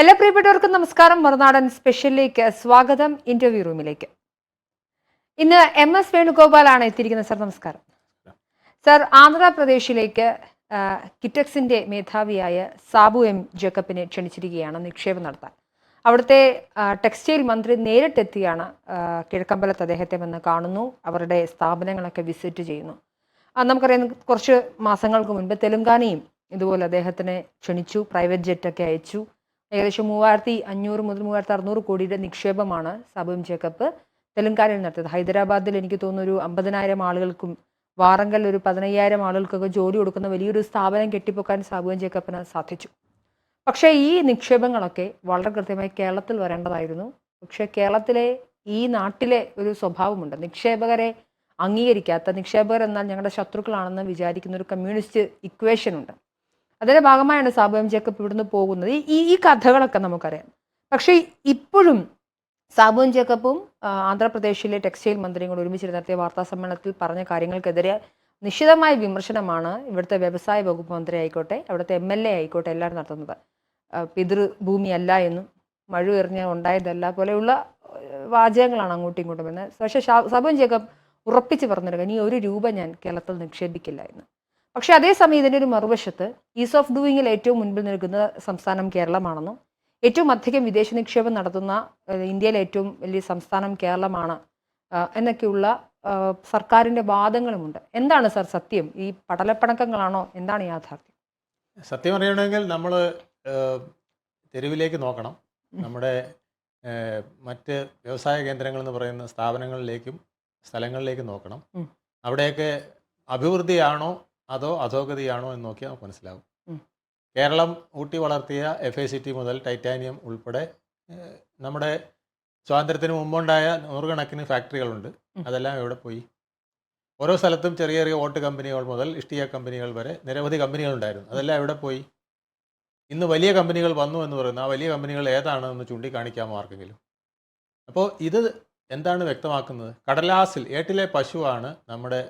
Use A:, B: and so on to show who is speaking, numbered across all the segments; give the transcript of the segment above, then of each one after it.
A: എല്ലാ പ്രിയപ്പെട്ടവർക്കും നമസ്കാരം. മറുനാടൻ സ്പെഷ്യലിലേക്ക് സ്വാഗതം. ഇന്റർവ്യൂ റൂമിലേക്ക്. ഇന്ന് എം എസ് വേണുഗോപാലാണ് എത്തിയിരിക്കുന്നത് സർ നമസ്കാരം. സർ ആന്ധ്രാപ്രദേശിലേക്ക് കിറ്റക്സിന്റെ മേധാവിയായ സാബു എം ജേക്കബിനെ ക്ഷണിച്ചിരിക്കുകയാണ്. നിക്ഷേപം നടത്താൻ. അവിടുത്തെ ടെക്സ്റ്റൈൽ മന്ത്രി നേരിട്ടെത്തിയാണ് കിഴക്കമ്പലത്ത് അദ്ദേഹത്തെ വന്ന് കാണുന്നു. അവരുടെ സ്ഥാപനങ്ങളൊക്കെ വിസിറ്റ് ചെയ്യുന്നു. നമുക്കറിയാം കുറച്ച് മാസങ്ങൾക്ക് മുൻപ് തെലുങ്കാനയും ഇതുപോലെ അദ്ദേഹത്തിനെ ക്ഷണിച്ചു പ്രൈവറ്റ് ജെറ്റൊക്കെ അയച്ചു. ഏകദേശം മൂവായിരത്തി അഞ്ഞൂറ് മുതൽ മൂവായിരത്തി അറുന്നൂറ് കോടിയുടെ നിക്ഷേപമാണ് സബും ചേക്കപ്പ് തെലുങ്കാനയിൽ നടത്തിയത്. ഹൈദരാബാദിൽ എനിക്ക് തോന്നുന്നു ഒരു അമ്പതിനായിരം ആളുകൾക്കും വാറങ്കൽ ഒരു പതിനയ്യായിരം ആളുകൾക്കൊക്കെ ജോലി കൊടുക്കുന്ന വലിയൊരു സ്ഥാപനം കെട്ടിപ്പൊക്കാൻ സബുവും ചേക്കപ്പിന് സാധിച്ചു. പക്ഷേ ഈ നിക്ഷേപങ്ങളൊക്കെ വളരെ കൃത്യമായി കേരളത്തിൽ വരേണ്ടതായിരുന്നു. പക്ഷേ കേരളത്തിലെ ഈ നാട്ടിലെ ഒരു സ്വഭാവമുണ്ട്. നിക്ഷേപകരെ അംഗീകരിക്കാത്ത നിക്ഷേപകർ എന്നാൽ ഞങ്ങളുടെ ശത്രുക്കളാണെന്ന് വിചാരിക്കുന്ന ഒരു കമ്മ്യൂണിസ്റ്റ് ഇക്വേഷൻ ഉണ്ട്. അതിന്റെ ഭാഗമായാണ് സാബു ജേക്കബ് ഇവിടുന്ന് പോകുന്നത്. ഈ- ഈ കഥകളൊക്കെ നമുക്കറിയാം. പക്ഷേ ഇപ്പോഴും സാബുവും ജേക്കബും ആന്ധ്രാപ്രദേശിലെ ടെക്സ്റ്റൈൽ മന്ത്രിയും കൂടി ഒരുമിച്ച് നടത്തിയ വാർത്താ സമ്മേളനത്തിൽ പറഞ്ഞ കാര്യങ്ങൾക്കെതിരെ നിശ്ചിതമായ വിമർശനമാണ് ഇവിടുത്തെ വ്യവസായ വകുപ്പ് മന്ത്രി ആയിക്കോട്ടെ അവിടുത്തെ എം എൽ എ ആയിക്കോട്ടെ എല്ലാവരും നടത്തുന്നത്. പിതൃഭൂമിയല്ല എന്നും മഴ എറിഞ്ഞ ഉണ്ടായതല്ല പോലെയുള്ള വാചകങ്ങളാണ് അങ്ങോട്ടും ഇങ്ങോട്ടും വരുന്നത്. പക്ഷേ ഷാ- സാബു എം ജേക്കബ് ഉറപ്പിച്ച് പറഞ്ഞിരിക്കുക ഇനി ഒരു രൂപ ഞാൻ കേരളത്തിൽ നിക്ഷേപിക്കില്ല എന്ന്. പക്ഷെ അതേസമയം ഇതിന്റെ ഒരു മറുവശത്ത് ഈസ് ഓഫ് ഡൂയിങ്ങിൽ ഏറ്റവും മുൻപിൽ നിൽക്കുന്ന സംസ്ഥാനം കേരളമാണെന്നും ഏറ്റവും അധികം വിദേശ നിക്ഷേപം നടത്തുന്ന ഇന്ത്യയിലെ ഏറ്റവും വലിയ സംസ്ഥാനം കേരളമാണ് എന്നൊക്കെയുള്ള സർക്കാരിന്റെ വാദങ്ങളുമുണ്ട്. എന്താണ് സാർ സത്യം? ഈ പടലപ്പണക്കങ്ങളാണോ എന്താണ് യാഥാർത്ഥ്യം?
B: സത്യം അറിയണമെങ്കിൽ നമ്മൾ തെരുവിലേക്ക് നോക്കണം. നമ്മുടെ മറ്റ് വ്യവസായ കേന്ദ്രങ്ങൾ എന്ന് പറയുന്ന സ്ഥാപനങ്ങളിലേക്കും സ്ഥലങ്ങളിലേക്കും നോക്കണം. അവിടെയൊക്കെ അഭിവൃദ്ധിയാണോ അതോ അധോഗതിയാണോ എന്ന് നോക്കിയാൽ നമുക്ക് മനസ്സിലാവും കേരളം ഊട്ടി വളർത്തിയ എഫ് ഐ സി ടി മുതൽ ടൈറ്റാനിയം ഉൾപ്പെടെ നമ്മുടെ സ്വാതന്ത്ര്യത്തിന് മുമ്പുണ്ടായ നൂറുകണക്കിന് ഫാക്ടറികളുണ്ട്. അതെല്ലാം എവിടെ പോയി. ഓരോ സ്ഥലത്തും ചെറിയ ചെറിയ ഓട്ട് കമ്പനികൾ മുതൽ ഇഷ്ടിക കമ്പനികൾ വരെ നിരവധി കമ്പനികൾ ഉണ്ടായിരുന്നു അതെല്ലാം എവിടെ പോയി. ഇന്ന് വലിയ കമ്പനികൾ വന്നു എന്ന് പറയുന്നു ആ വലിയ കമ്പനികൾ ഏതാണ് എന്ന് ചൂണ്ടിക്കാണിക്കാമോ ആർക്കെങ്കിലും. അപ്പോൾ ഇത് എന്താണ് വ്യക്തമാക്കുന്നത്? കടലാസിൽ ഏട്ടിലെ പശുവാണ് നമ്മുടെ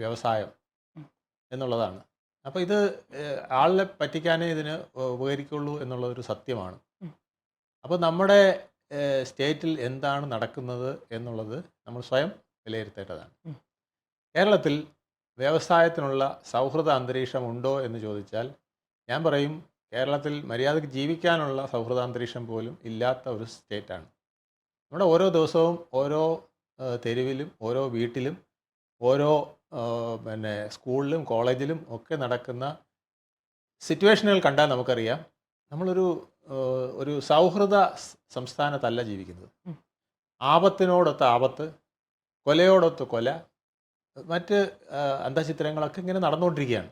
B: വ്യവസായം. എന്നുള്ളതാണ്. അപ്പോൾ ഇത് ആളിനെ പറ്റിക്കാനേ ഇതിന് ഉപകരിക്കുള്ളൂ എന്നുള്ള ഒരു സത്യമാണ് അപ്പോൾ നമ്മുടെ സ്റ്റേറ്റിൽ എന്താണ് നടക്കുന്നത് എന്നുള്ളത് നമ്മൾ സ്വയം വിലയിരുത്തേണ്ടതാണ്. കേരളത്തിൽ വ്യവസായത്തിനുള്ള സൗഹൃദ അന്തരീക്ഷം ഉണ്ടോ എന്ന് ചോദിച്ചാൽ ഞാൻ പറയും കേരളത്തിൽ മര്യാദയ്ക്ക് ജീവിക്കാനുള്ള സൗഹൃദ അന്തരീക്ഷം പോലും ഇല്ലാത്ത ഒരു സ്റ്റേറ്റാണ്. നമ്മുടെ ഓരോ ദിവസവും ഓരോ തെരുവിലും ഓരോ വീട്ടിലും ഓരോ പിന്നെ സ്കൂളിലും കോളേജിലും ഒക്കെ നടക്കുന്ന സിറ്റുവേഷനുകൾ കണ്ടാൽ നമുക്കറിയാം. നമ്മളൊരു ഒരു സൗഹൃദ സംസ്ഥാനത്തല്ല ജീവിക്കുന്നത്. ആപത്തിനോടൊത്ത് ആപത്ത് കൊലയോടൊത്ത് കൊല മറ്റ് അന്ധചിത്രങ്ങളൊക്കെ അന്തഃചിത്രങ്ങളൊക്കെ ഇങ്ങനെ നടന്നുകൊണ്ടിരിക്കുകയാണ്.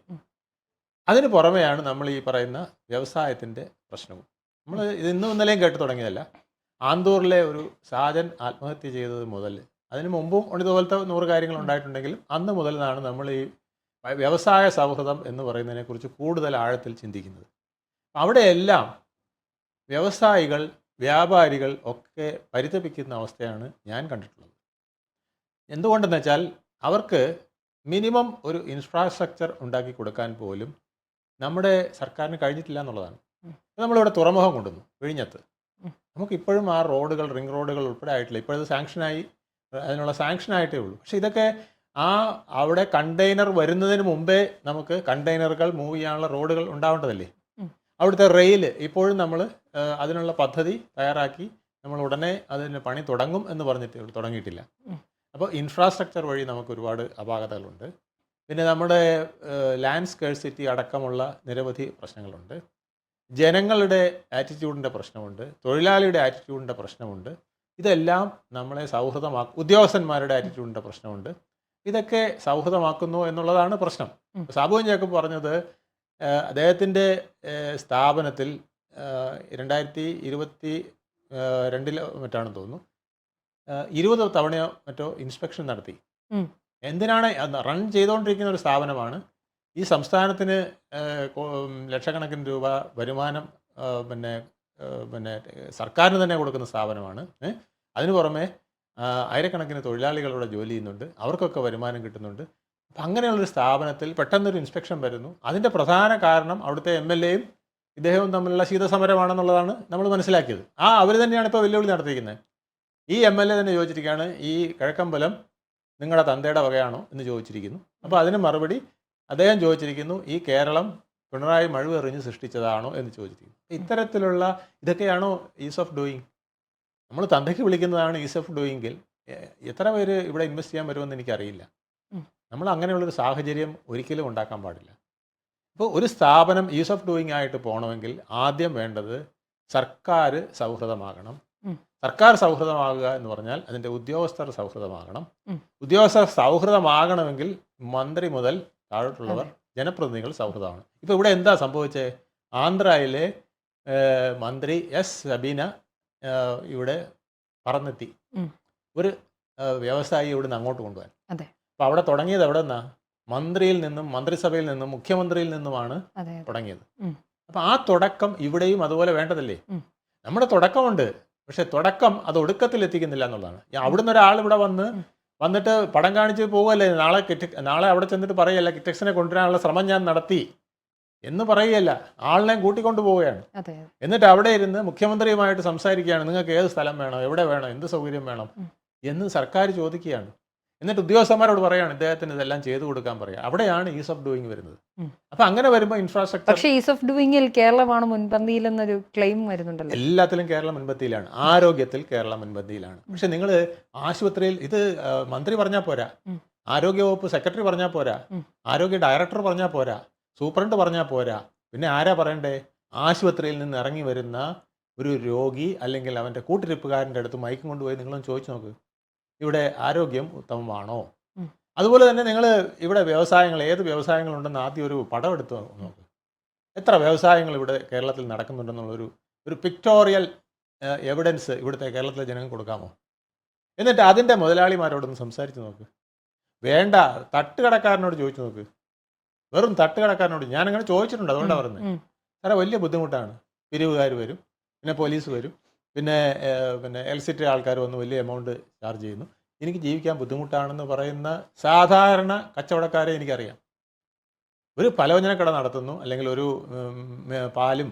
B: അതിന് പുറമെയാണ് നമ്മൾ ഈ പറയുന്ന വ്യവസായത്തിന്റെ പ്രശ്നവും. നമ്മൾ ഇത് ഇന്നും ഇന്നലെയും കേട്ട് തുടങ്ങിയതല്ല. ആന്തൂറിലെ ഒരു സാജൻ ആത്മഹത്യ ചെയ്തത് മുതൽ അതിന് മുമ്പും ഇതുപോലത്തെ നൂറ് കാര്യങ്ങൾ ഉണ്ടായിട്ടുണ്ടെങ്കിലും അന്ന് മുതലാണ് നമ്മൾ ഈ വ്യവസായ സൗഹൃദം എന്ന് പറയുന്നതിനെക്കുറിച്ച് കൂടുതൽ ആഴത്തിൽ ചിന്തിക്കുന്നത്. അവിടെയെല്ലാം വ്യവസായികൾ വ്യാപാരികൾ ഒക്കെ പരിതപിക്കുന്ന അവസ്ഥയാണ് ഞാൻ കണ്ടിട്ടുള്ളത്. എന്തുകൊണ്ടെന്ന് വെച്ചാൽ അവർക്ക് മിനിമം ഒരു ഇൻഫ്രാസ്ട്രക്ചർ ഉണ്ടാക്കി കൊടുക്കാൻ പോലും നമ്മുടെ സർക്കാരിന് കഴിഞ്ഞിട്ടില്ല എന്നുള്ളതാണ്. നമ്മളിവിടെ തുറമുഖം കൊണ്ടുവന്നു വിഴിഞ്ഞത്ത്. നമുക്കിപ്പോഴും ആ റോഡുകൾ റിംഗ് റോഡുകൾ ഉൾപ്പെടെ ആയിട്ടില്ല. ഇപ്പോഴത് സാങ്ഷനായി അതിനുള്ള സാങ്ഷൻ ആയിട്ടേ ഉള്ളൂ. പക്ഷേ ഇതൊക്കെ ആ അവിടെ കണ്ടെയ്നർ വരുന്നതിന് മുമ്പേ നമുക്ക് കണ്ടെയ്നറുകൾ മൂവ് ചെയ്യാനുള്ള റോഡുകൾ ഉണ്ടാവേണ്ടതല്ലേ. അവിടുത്തെ റെയിൽ ഇപ്പോഴും നമ്മൾ അതിനുള്ള പദ്ധതി തയ്യാറാക്കി നമ്മൾ ഉടനെ അതിന് പണി തുടങ്ങും എന്ന് പറഞ്ഞിട്ട് തുടങ്ങിയിട്ടില്ല. അപ്പോൾ ഇൻഫ്രാസ്ട്രക്ചർ വഴി നമുക്ക് ഒരുപാട് അപാകതകളുണ്ട്. പിന്നെ നമ്മുടെ ലാൻഡ് സ്കേഴ്സിറ്റി അടക്കമുള്ള നിരവധി പ്രശ്നങ്ങളുണ്ട്. ജനങ്ങളുടെ ആറ്റിറ്റ്യൂഡിന്റെ പ്രശ്നമുണ്ട്. തൊഴിലാളിയുടെ ആറ്റിറ്റ്യൂഡിന്റെ പ്രശ്നമുണ്ട്. ഇതെല്ലാം നമ്മളെ സൗഹൃദമാക്കും ഉദ്യോഗസ്ഥന്മാരുടെ ആറ്റിറ്റ്യൂഡിന്റെ പ്രശ്നമുണ്ട്. ഇതൊക്കെ സൗഹൃദമാക്കുന്നു എന്നുള്ളതാണ് പ്രശ്നം. സാബുവൻ ജേക്കബ് പറഞ്ഞത് അദ്ദേഹത്തിന്റെ സ്ഥാപനത്തിൽ രണ്ടായിരത്തി ഇരുപത്തി രണ്ടിലോ മറ്റാണെന്ന് തോന്നുന്നു ഇരുപത് തവണയോ മറ്റോ ഇൻസ്പെക്ഷൻ നടത്തി. എന്തിനാണ് റൺ ചെയ്തുകൊണ്ടിരിക്കുന്ന ഒരു സ്ഥാപനമാണ്? ഈ സംസ്ഥാനത്തിന് ലക്ഷക്കണക്കിന് രൂപ വരുമാനം പിന്നെ പിന്നെ സർക്കാരിന് തന്നെ കൊടുക്കുന്ന സ്ഥാപനമാണ് അതിനു പുറമെ ആയിരക്കണക്കിന് തൊഴിലാളികൾ ഇവിടെ ജോലി ചെയ്യുന്നുണ്ട് അവർക്കൊക്കെ വരുമാനം കിട്ടുന്നുണ്ട്. അപ്പം അങ്ങനെയുള്ളൊരു സ്ഥാപനത്തിൽ പെട്ടെന്നൊരു ഇൻസ്പെക്ഷൻ വരുന്നു. അതിന്റെ പ്രധാന കാരണം അവിടുത്തെ എം എൽ എയും ഇദ്ദേഹവും തമ്മിലുള്ള ശീതസമരമാണെന്നുള്ളതാണ് നമ്മൾ മനസ്സിലാക്കിയത്. ആ അവർ തന്നെയാണ് ഇപ്പോൾ വെല്ലുവിളി നടത്തിയിരിക്കുന്നത്. ഈ എം എൽ എ തന്നെ ചോദിച്ചിരിക്കുകയാണ് ഈ കിഴക്കമ്പലം നിങ്ങളുടെ തന്തയുടെ വകയാണോ എന്ന് ചോദിച്ചിരിക്കുന്നു. അപ്പോൾ അതിന് മറുപടി അദ്ദേഹം ചോദിച്ചിരിക്കുന്നു ഈ കേരളം പിണറായി മഴുവെറിഞ്ഞ് സൃഷ്ടിച്ചതാണോ എന്ന് ചോദിച്ചിരിക്കുന്നു. ഇത്തരത്തിലുള്ള ഇതൊക്കെയാണോ ഈസ് ഓഫ് ഡൂയിങ്? നമ്മൾ തന്തയ്ക്ക് വിളിക്കുന്നതാണ് ഈസ് ഓഫ് ഡൂയിങ്ങിൽ എത്ര പേര് ഇവിടെ ഇൻവെസ്റ്റ് ചെയ്യാൻ വരുമെന്ന് എനിക്കറിയില്ല. നമ്മൾ അങ്ങനെയുള്ളൊരു സാഹചര്യം ഒരിക്കലും ഉണ്ടാക്കാൻ പാടില്ല. ഇപ്പോൾ ഒരു സ്ഥാപനം ഈസ് ഓഫ് ഡൂയിങ് ആയിട്ട് പോകണമെങ്കിൽ ആദ്യം വേണ്ടത് സർക്കാർ സൗഹൃദമാകണം. സർക്കാർ സൗഹൃദമാകുക എന്ന് പറഞ്ഞാൽ അതിന്റെ ഉദ്യോഗസ്ഥർ സൗഹൃദമാകണം. ഉദ്യോഗസ്ഥർ സൗഹൃദമാകണമെങ്കിൽ മന്ത്രി മുതൽ താഴോട്ടുള്ളവർ ജനപ്രതിനിധികൾ സൗഹൃദമാണ് ഇപ്പോൾ ഇവിടെ എന്താ സംഭവിച്ചത് ആന്ധ്രയിലെ മന്ത്രി എസ് സബീന ഇവിടെ പറന്നെത്തി ഒരു വ്യവസായി ഇവിടെ നിന്ന് അങ്ങോട്ട് കൊണ്ടുപോകാൻ. അപ്പോൾ അവിടെ തുടങ്ങിയത് എവിടെ നിന്നാ മന്ത്രിയിൽ നിന്നും മന്ത്രിസഭയിൽ നിന്നും മുഖ്യമന്ത്രിയിൽ നിന്നുമാണ്. തുടങ്ങിയത്. അപ്പം ആ തുടക്കം ഇവിടെയും അതുപോലെ വേണ്ടതല്ലേ. നമ്മുടെ തുടക്കമുണ്ട് പക്ഷെ തുടക്കം അത് ഒടുക്കത്തിൽ എത്തിക്കുന്നില്ല എന്നുള്ളതാണ് അവിടുന്ന് ഒരാൾ ഇവിടെ വന്ന്. വന്നിട്ട് പടം കാണിച്ച് പോവല്ലേ? നാളെ കിറ്റ നാളെ അവിടെ ചെന്നിട്ട് പറയല്ല കിറ്റക്സിനെ കൊണ്ടുവരാനുള്ള ശ്രമം ഞാൻ നടത്തി എന്ന് പറയുകയല്ല. ആളിനെ കൂട്ടിക്കൊണ്ടു പോവുകയാണ്. എന്നിട്ട് അവിടെ ഇരുന്ന് മുഖ്യമന്ത്രിയുമായിട്ട് സംസാരിക്കുകയാണ്. നിങ്ങൾക്ക് ഏത് സ്ഥലം വേണം? എവിടെ വേണം? എന്ത് സൗകര്യം വേണം? എന്ന് സർക്കാർ ചോദിക്കുകയാണ്. എന്നിട്ട് ഉദ്യോഗസ്ഥന്മാരോട് പറയാണ് ഇദ്ദേഹത്തിന് ഇതെല്ലാം ചെയ്തു കൊടുക്കാൻ പറയുക അവിടെയാണ് ഈസ് ഓഫ് ഡൂയിങ് വരുന്നത്. അപ്പൊ അങ്ങനെ വരുമ്പോൾ ഇൻഫ്രാസ്ട്രക്ചർ
A: പക്ഷേ ഈസ് ഓഫ് ഡൂയിങ്ങിൽ കേരളമാണ് മുൻപന്തിയിലെന്നൊരു ക്ലെയിം വരുന്നുണ്ടല്ലോ.
B: എല്ലാത്തിലും കേരളം മുൻപന്തിയിലാണ്. ആരോഗ്യത്തിൽ കേരളം മുൻപന്തിയിലാണ്. പക്ഷെ നിങ്ങൾ ആശുപത്രിയിൽ ഇത് മന്ത്രി പറഞ്ഞാൽ പോരാ.
A: ആരോഗ്യ
B: വകുപ്പ് സെക്രട്ടറി പറഞ്ഞാൽ പോരാ. ആരോഗ്യ ഡയറക്ടർ പറഞ്ഞാൽ പോരാ. സൂപ്രണ്ട് പറഞ്ഞാൽ പോരാ. പിന്നെ ആരാ പറയണ്ടേ? ആശുപത്രിയിൽ നിന്ന് ഇറങ്ങി വരുന്ന ഒരു രോഗി അല്ലെങ്കിൽ അവന്റെ കൂട്ടിരിപ്പുകാരന്റെ അടുത്ത് മയക്കം കൊണ്ടുപോയി നിങ്ങളൊന്ന് ചോദിച്ചു നോക്ക്. ഇവിടെ ആരോഗ്യം ഉത്തമമാണോ? അതുപോലെ തന്നെ നിങ്ങൾ ഇവിടെ വ്യവസായങ്ങൾ ഏത് വ്യവസായങ്ങളുണ്ടെന്ന് ആദ്യം ഒരു പടം എടുത്ത് നോക്ക്. എത്ര വ്യവസായങ്ങൾ ഇവിടെ കേരളത്തിൽ നടക്കുന്നുണ്ടെന്നുള്ളൊരു ഒരു പിക്ടോറിയൽ എവിഡൻസ് ഇവിടുത്തെ കേരളത്തിലെ ജനങ്ങൾ കൊടുക്കാമോ? എന്നിട്ട് അതിന്റെ മുതലാളിമാരോടൊന്ന് സംസാരിച്ച് നോക്ക്. വേണ്ട തട്ടുകടക്കാരനോട് ചോദിച്ചു നോക്ക്. വെറും തട്ടുകടക്കാരനോട് ഞാനങ്ങനെ ചോദിച്ചിട്ടുണ്ട് അതുകൊണ്ടാണ് പറയുന്നത്
A: ഉം.
B: സാറേ വലിയ ബുദ്ധിമുട്ടാണ്. പിരിവുകാർ വരും പിന്നെ പോലീസ് വരും. പിന്നെ പിന്നെ എലക്ട്രിസിറ്റി ആൾക്കാർ വന്ന് വലിയ എമൗണ്ട് ചാർജ് ചെയ്യുന്നു. എനിക്ക് ജീവിക്കാൻ ബുദ്ധിമുട്ടാണെന്ന് പറയുന്ന സാധാരണ കച്ചവടക്കാരെ എനിക്കറിയാം. ഒരു പലവ്യഞ്ജന കട നടത്തുന്നു അല്ലെങ്കിൽ ഒരു പാലും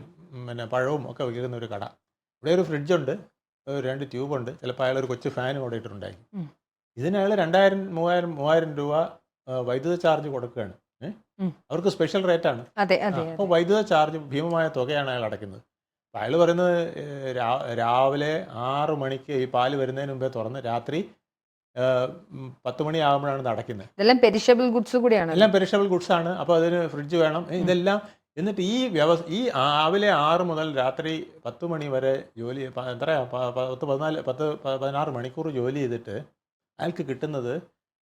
B: പിന്നെ പഴവും ഒക്കെ വിൽക്കുന്ന ഒരു കട. ഇവിടെ ഒരു ഫ്രിഡ്ജുണ്ട് ഒരു രണ്ട് ട്യൂബുണ്ട് ചിലപ്പോൾ അയാൾ ഒരു കൊച്ചു ഫാനും കൂടെ ഇട്ടിട്ടുണ്ടായി. ഇതിന് അയാൾ രണ്ടായിരം മൂവായിരം മൂവായിരം രൂപ വൈദ്യുത ചാർജ് കൊടുക്കുകയാണ്. അവർക്ക് സ്പെഷ്യൽ റേറ്റാണ് അപ്പോൾ വൈദ്യുത ചാർജ് ഭീമമായ തുകയാണ് അയാൾ അടയ്ക്കുന്നത്. അയാൾ പറയുന്നത് രാ- രാവിലെ ആറ് മണിക്ക് ഈ പാൽ വരുന്നതിന് മുമ്പേ തുറന്ന് രാത്രി പത്ത് മണിയാകുമ്പോഴാണ് നടക്കുന്നത്.
A: ഇതെല്ലാം പെരിഷബിൾ ഗുഡ്സ് കൂടിയാണ്.
B: എല്ലാം പെരിഷബിൾ ഗുഡ്സ് ആണ്. അപ്പോൾ അതിന് ഫ്രിഡ്ജ് വേണം. ഇതെല്ലാം എന്നിട്ട് ഈ വ്യവസ്ഥ ഈ രാവിലെ ആറ് മുതൽ രാത്രി പത്ത് മണി വരെ ജോലി എത്രയാ? പത്ത് പതിനാല് പത്ത് പതിനാറ് മണിക്കൂർ ജോലി ചെയ്തിട്ട് അയാൾക്ക് കിട്ടുന്നത്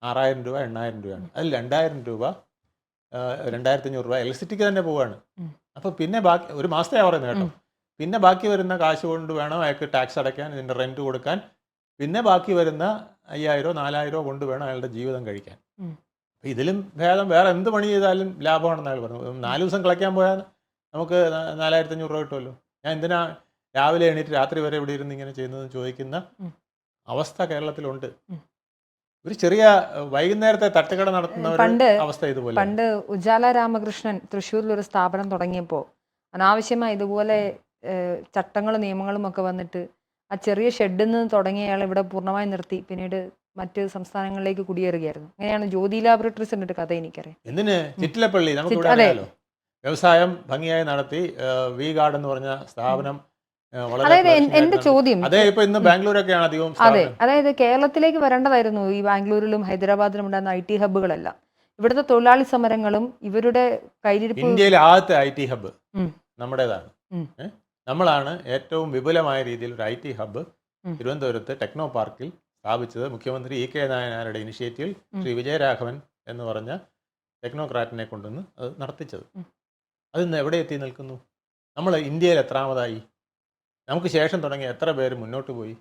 B: ആറായിരം രൂപ എണ്ണായിരം രൂപയാണ്. അതിൽ രണ്ടായിരം രൂപ രണ്ടായിരത്തി അഞ്ഞൂറ് രൂപ ഇലക്ട്രിസിറ്റിക്ക് തന്നെ
A: പോവുകയാണ്
B: അപ്പോൾ പിന്നെ ബാക്കി ഒരു മാസത്തെ പറയുന്നത് കേട്ടോ. പിന്നെ ബാക്കി വരുന്ന കാശ് കൊണ്ട് വേണം അയാൾക്ക് ടാക്സ് അടയ്ക്കാൻ ഇതിന്റെ റെന്റ് കൊടുക്കാൻ പിന്നെ ബാക്കി വരുന്ന അയ്യായിരോ നാലായിരോ കൊണ്ട് വേണം അയാളുടെ ജീവിതം കഴിക്കാൻ. ഇതിലും ഭേദം വേറെ എന്ത് പണി ചെയ്താലും ലാഭമാണെന്ന് അയാൾ പറഞ്ഞു. നാല് ദിവസം കളിക്കാൻ പോയാൽ നമുക്ക് നാലായിരത്തി അഞ്ഞൂറ് രൂപ കിട്ടുമല്ലോ. ഞാൻ എന്തിനാ രാവിലെ എണീറ്റ് രാത്രി വരെ ഇവിടെ ഇരുന്ന് ഇങ്ങനെ ചെയ്യുന്നതെന്ന് ചോദിക്കുന്ന അവസ്ഥ കേരളത്തിലുണ്ട്. ഒരു ചെറിയ വൈകുന്നേരത്തെ തട്ടുകട നടത്തുന്ന
A: പണ്ട്
B: അവസ്ഥ ഇതുപോലെ.
A: പണ്ട് ഉജാല രാമകൃഷ്ണൻ തൃശ്ശൂരിൽ ഒരു സ്ഥാപനം തുടങ്ങിയപ്പോൾ അനാവശ്യമായി ഇതുപോലെ ചട്ടങ്ങളും നിയമങ്ങളും ഒക്കെ വന്നിട്ട് ആ ചെറിയ ഷെഡിൽ നിന്ന് തുടങ്ങിയ അയാൾ ഇവിടെ പൂർണമായി നിർത്തി. പിന്നീട് മറ്റ് സംസ്ഥാനങ്ങളിലേക്ക് കുടിയേറുകയായിരുന്നു. അങ്ങനെയാണ് ജ്യോതി ലാബറട്ടറീസ് ഒരു കഥ എനിക്കറിയാം.
B: എന്തിന്? ചിറ്റിലപ്പള്ളി നമുക്ക് വ്യവസായം ഭംഗിയായി നടത്തി വി ഗാർഡ് എന്ന് പറഞ്ഞ സ്ഥാപനം
A: അതായത് എന്റെ ചോദ്യം.
B: അതെ ഇപ്പൊ ഇന്ന് ബാംഗ്ലൂരൊക്കെയാണ് അധികം
A: അതെ. അതായത് കേരളത്തിലേക്ക് വരേണ്ടതായിരുന്നു ഈ ബാംഗ്ലൂരിലും ഹൈദരാബാദിലും ഉണ്ടായിരുന്ന ഐ ടി ഹബ്ബുകളെല്ലാം. ഇവിടുത്തെ തൊഴിലാളി സമരങ്ങളും ഇവരുടെ കയ്യിലിരിപ്പ്
B: ഇന്ത്യയിലെ ആദ്യത്തെ ഐ ടി ഹബ്ബ് നമ്മുടേതാണ്? നമ്മളാണ് ഏറ്റവും വിപുലമായ രീതിയിൽ ഒരു ഐ ടി ഹബ്ബ്. തിരുവനന്തപുരത്ത് ടെക്നോ പാർക്കിൽ സ്ഥാപിച്ചത്. മുഖ്യമന്ത്രി ഇ കെ നായനാരുടെ ഇനിഷ്യേറ്റീവിൽ ശ്രീ വിജയരാഘവൻ എന്ന് പറഞ്ഞ ടെക്നോക്രാറ്റിനെ കൊണ്ടുവന്ന് അത് നടത്തിച്ചത്. അതിന്ന് എവിടെ എത്തി നിൽക്കുന്നു? നമ്മൾ ഇന്ത്യയിൽ എത്രാമതായി? നമുക്ക് ശേഷം തുടങ്ങി എത്ര പേര് മുന്നോട്ട് പോയി?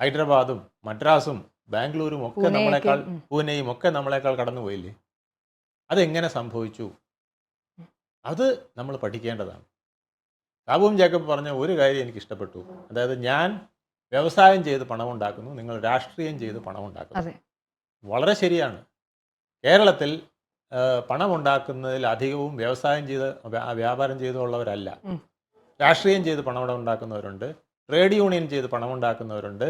B: ഹൈദരാബാദും മദ്രാസും ബാംഗ്ലൂരും ഒക്കെ നമ്മളെക്കാൾ. പൂനെയും ഒക്കെ നമ്മളെക്കാൾ കടന്നു പോയില്ലേ അതെങ്ങനെ സംഭവിച്ചു? അത് നമ്മൾ പഠിക്കേണ്ടതാണ്. സാബുവും ജേക്കബ് പറഞ്ഞ ഒരു കാര്യം എനിക്ക് ഇഷ്ടപ്പെട്ടു അതായത് ഞാൻ വ്യവസായം ചെയ്ത് പണമുണ്ടാക്കുന്നു നിങ്ങൾ രാഷ്ട്രീയം ചെയ്ത് പണമുണ്ടാക്കുന്നു. വളരെ ശരിയാണ്. കേരളത്തിൽ പണം പണമുണ്ടാക്കുന്നതിൽ അധികവും വ്യവസായം ചെയ്ത് വ്യാപാരം ചെയ്തുള്ളവരല്ല. രാഷ്ട്രീയം ചെയ്ത് പണം ഉണ്ടാക്കുന്നവരുണ്ട്. ട്രേഡ് യൂണിയൻ ചെയ്ത് പണം ഉണ്ടാക്കുന്നവരുണ്ട്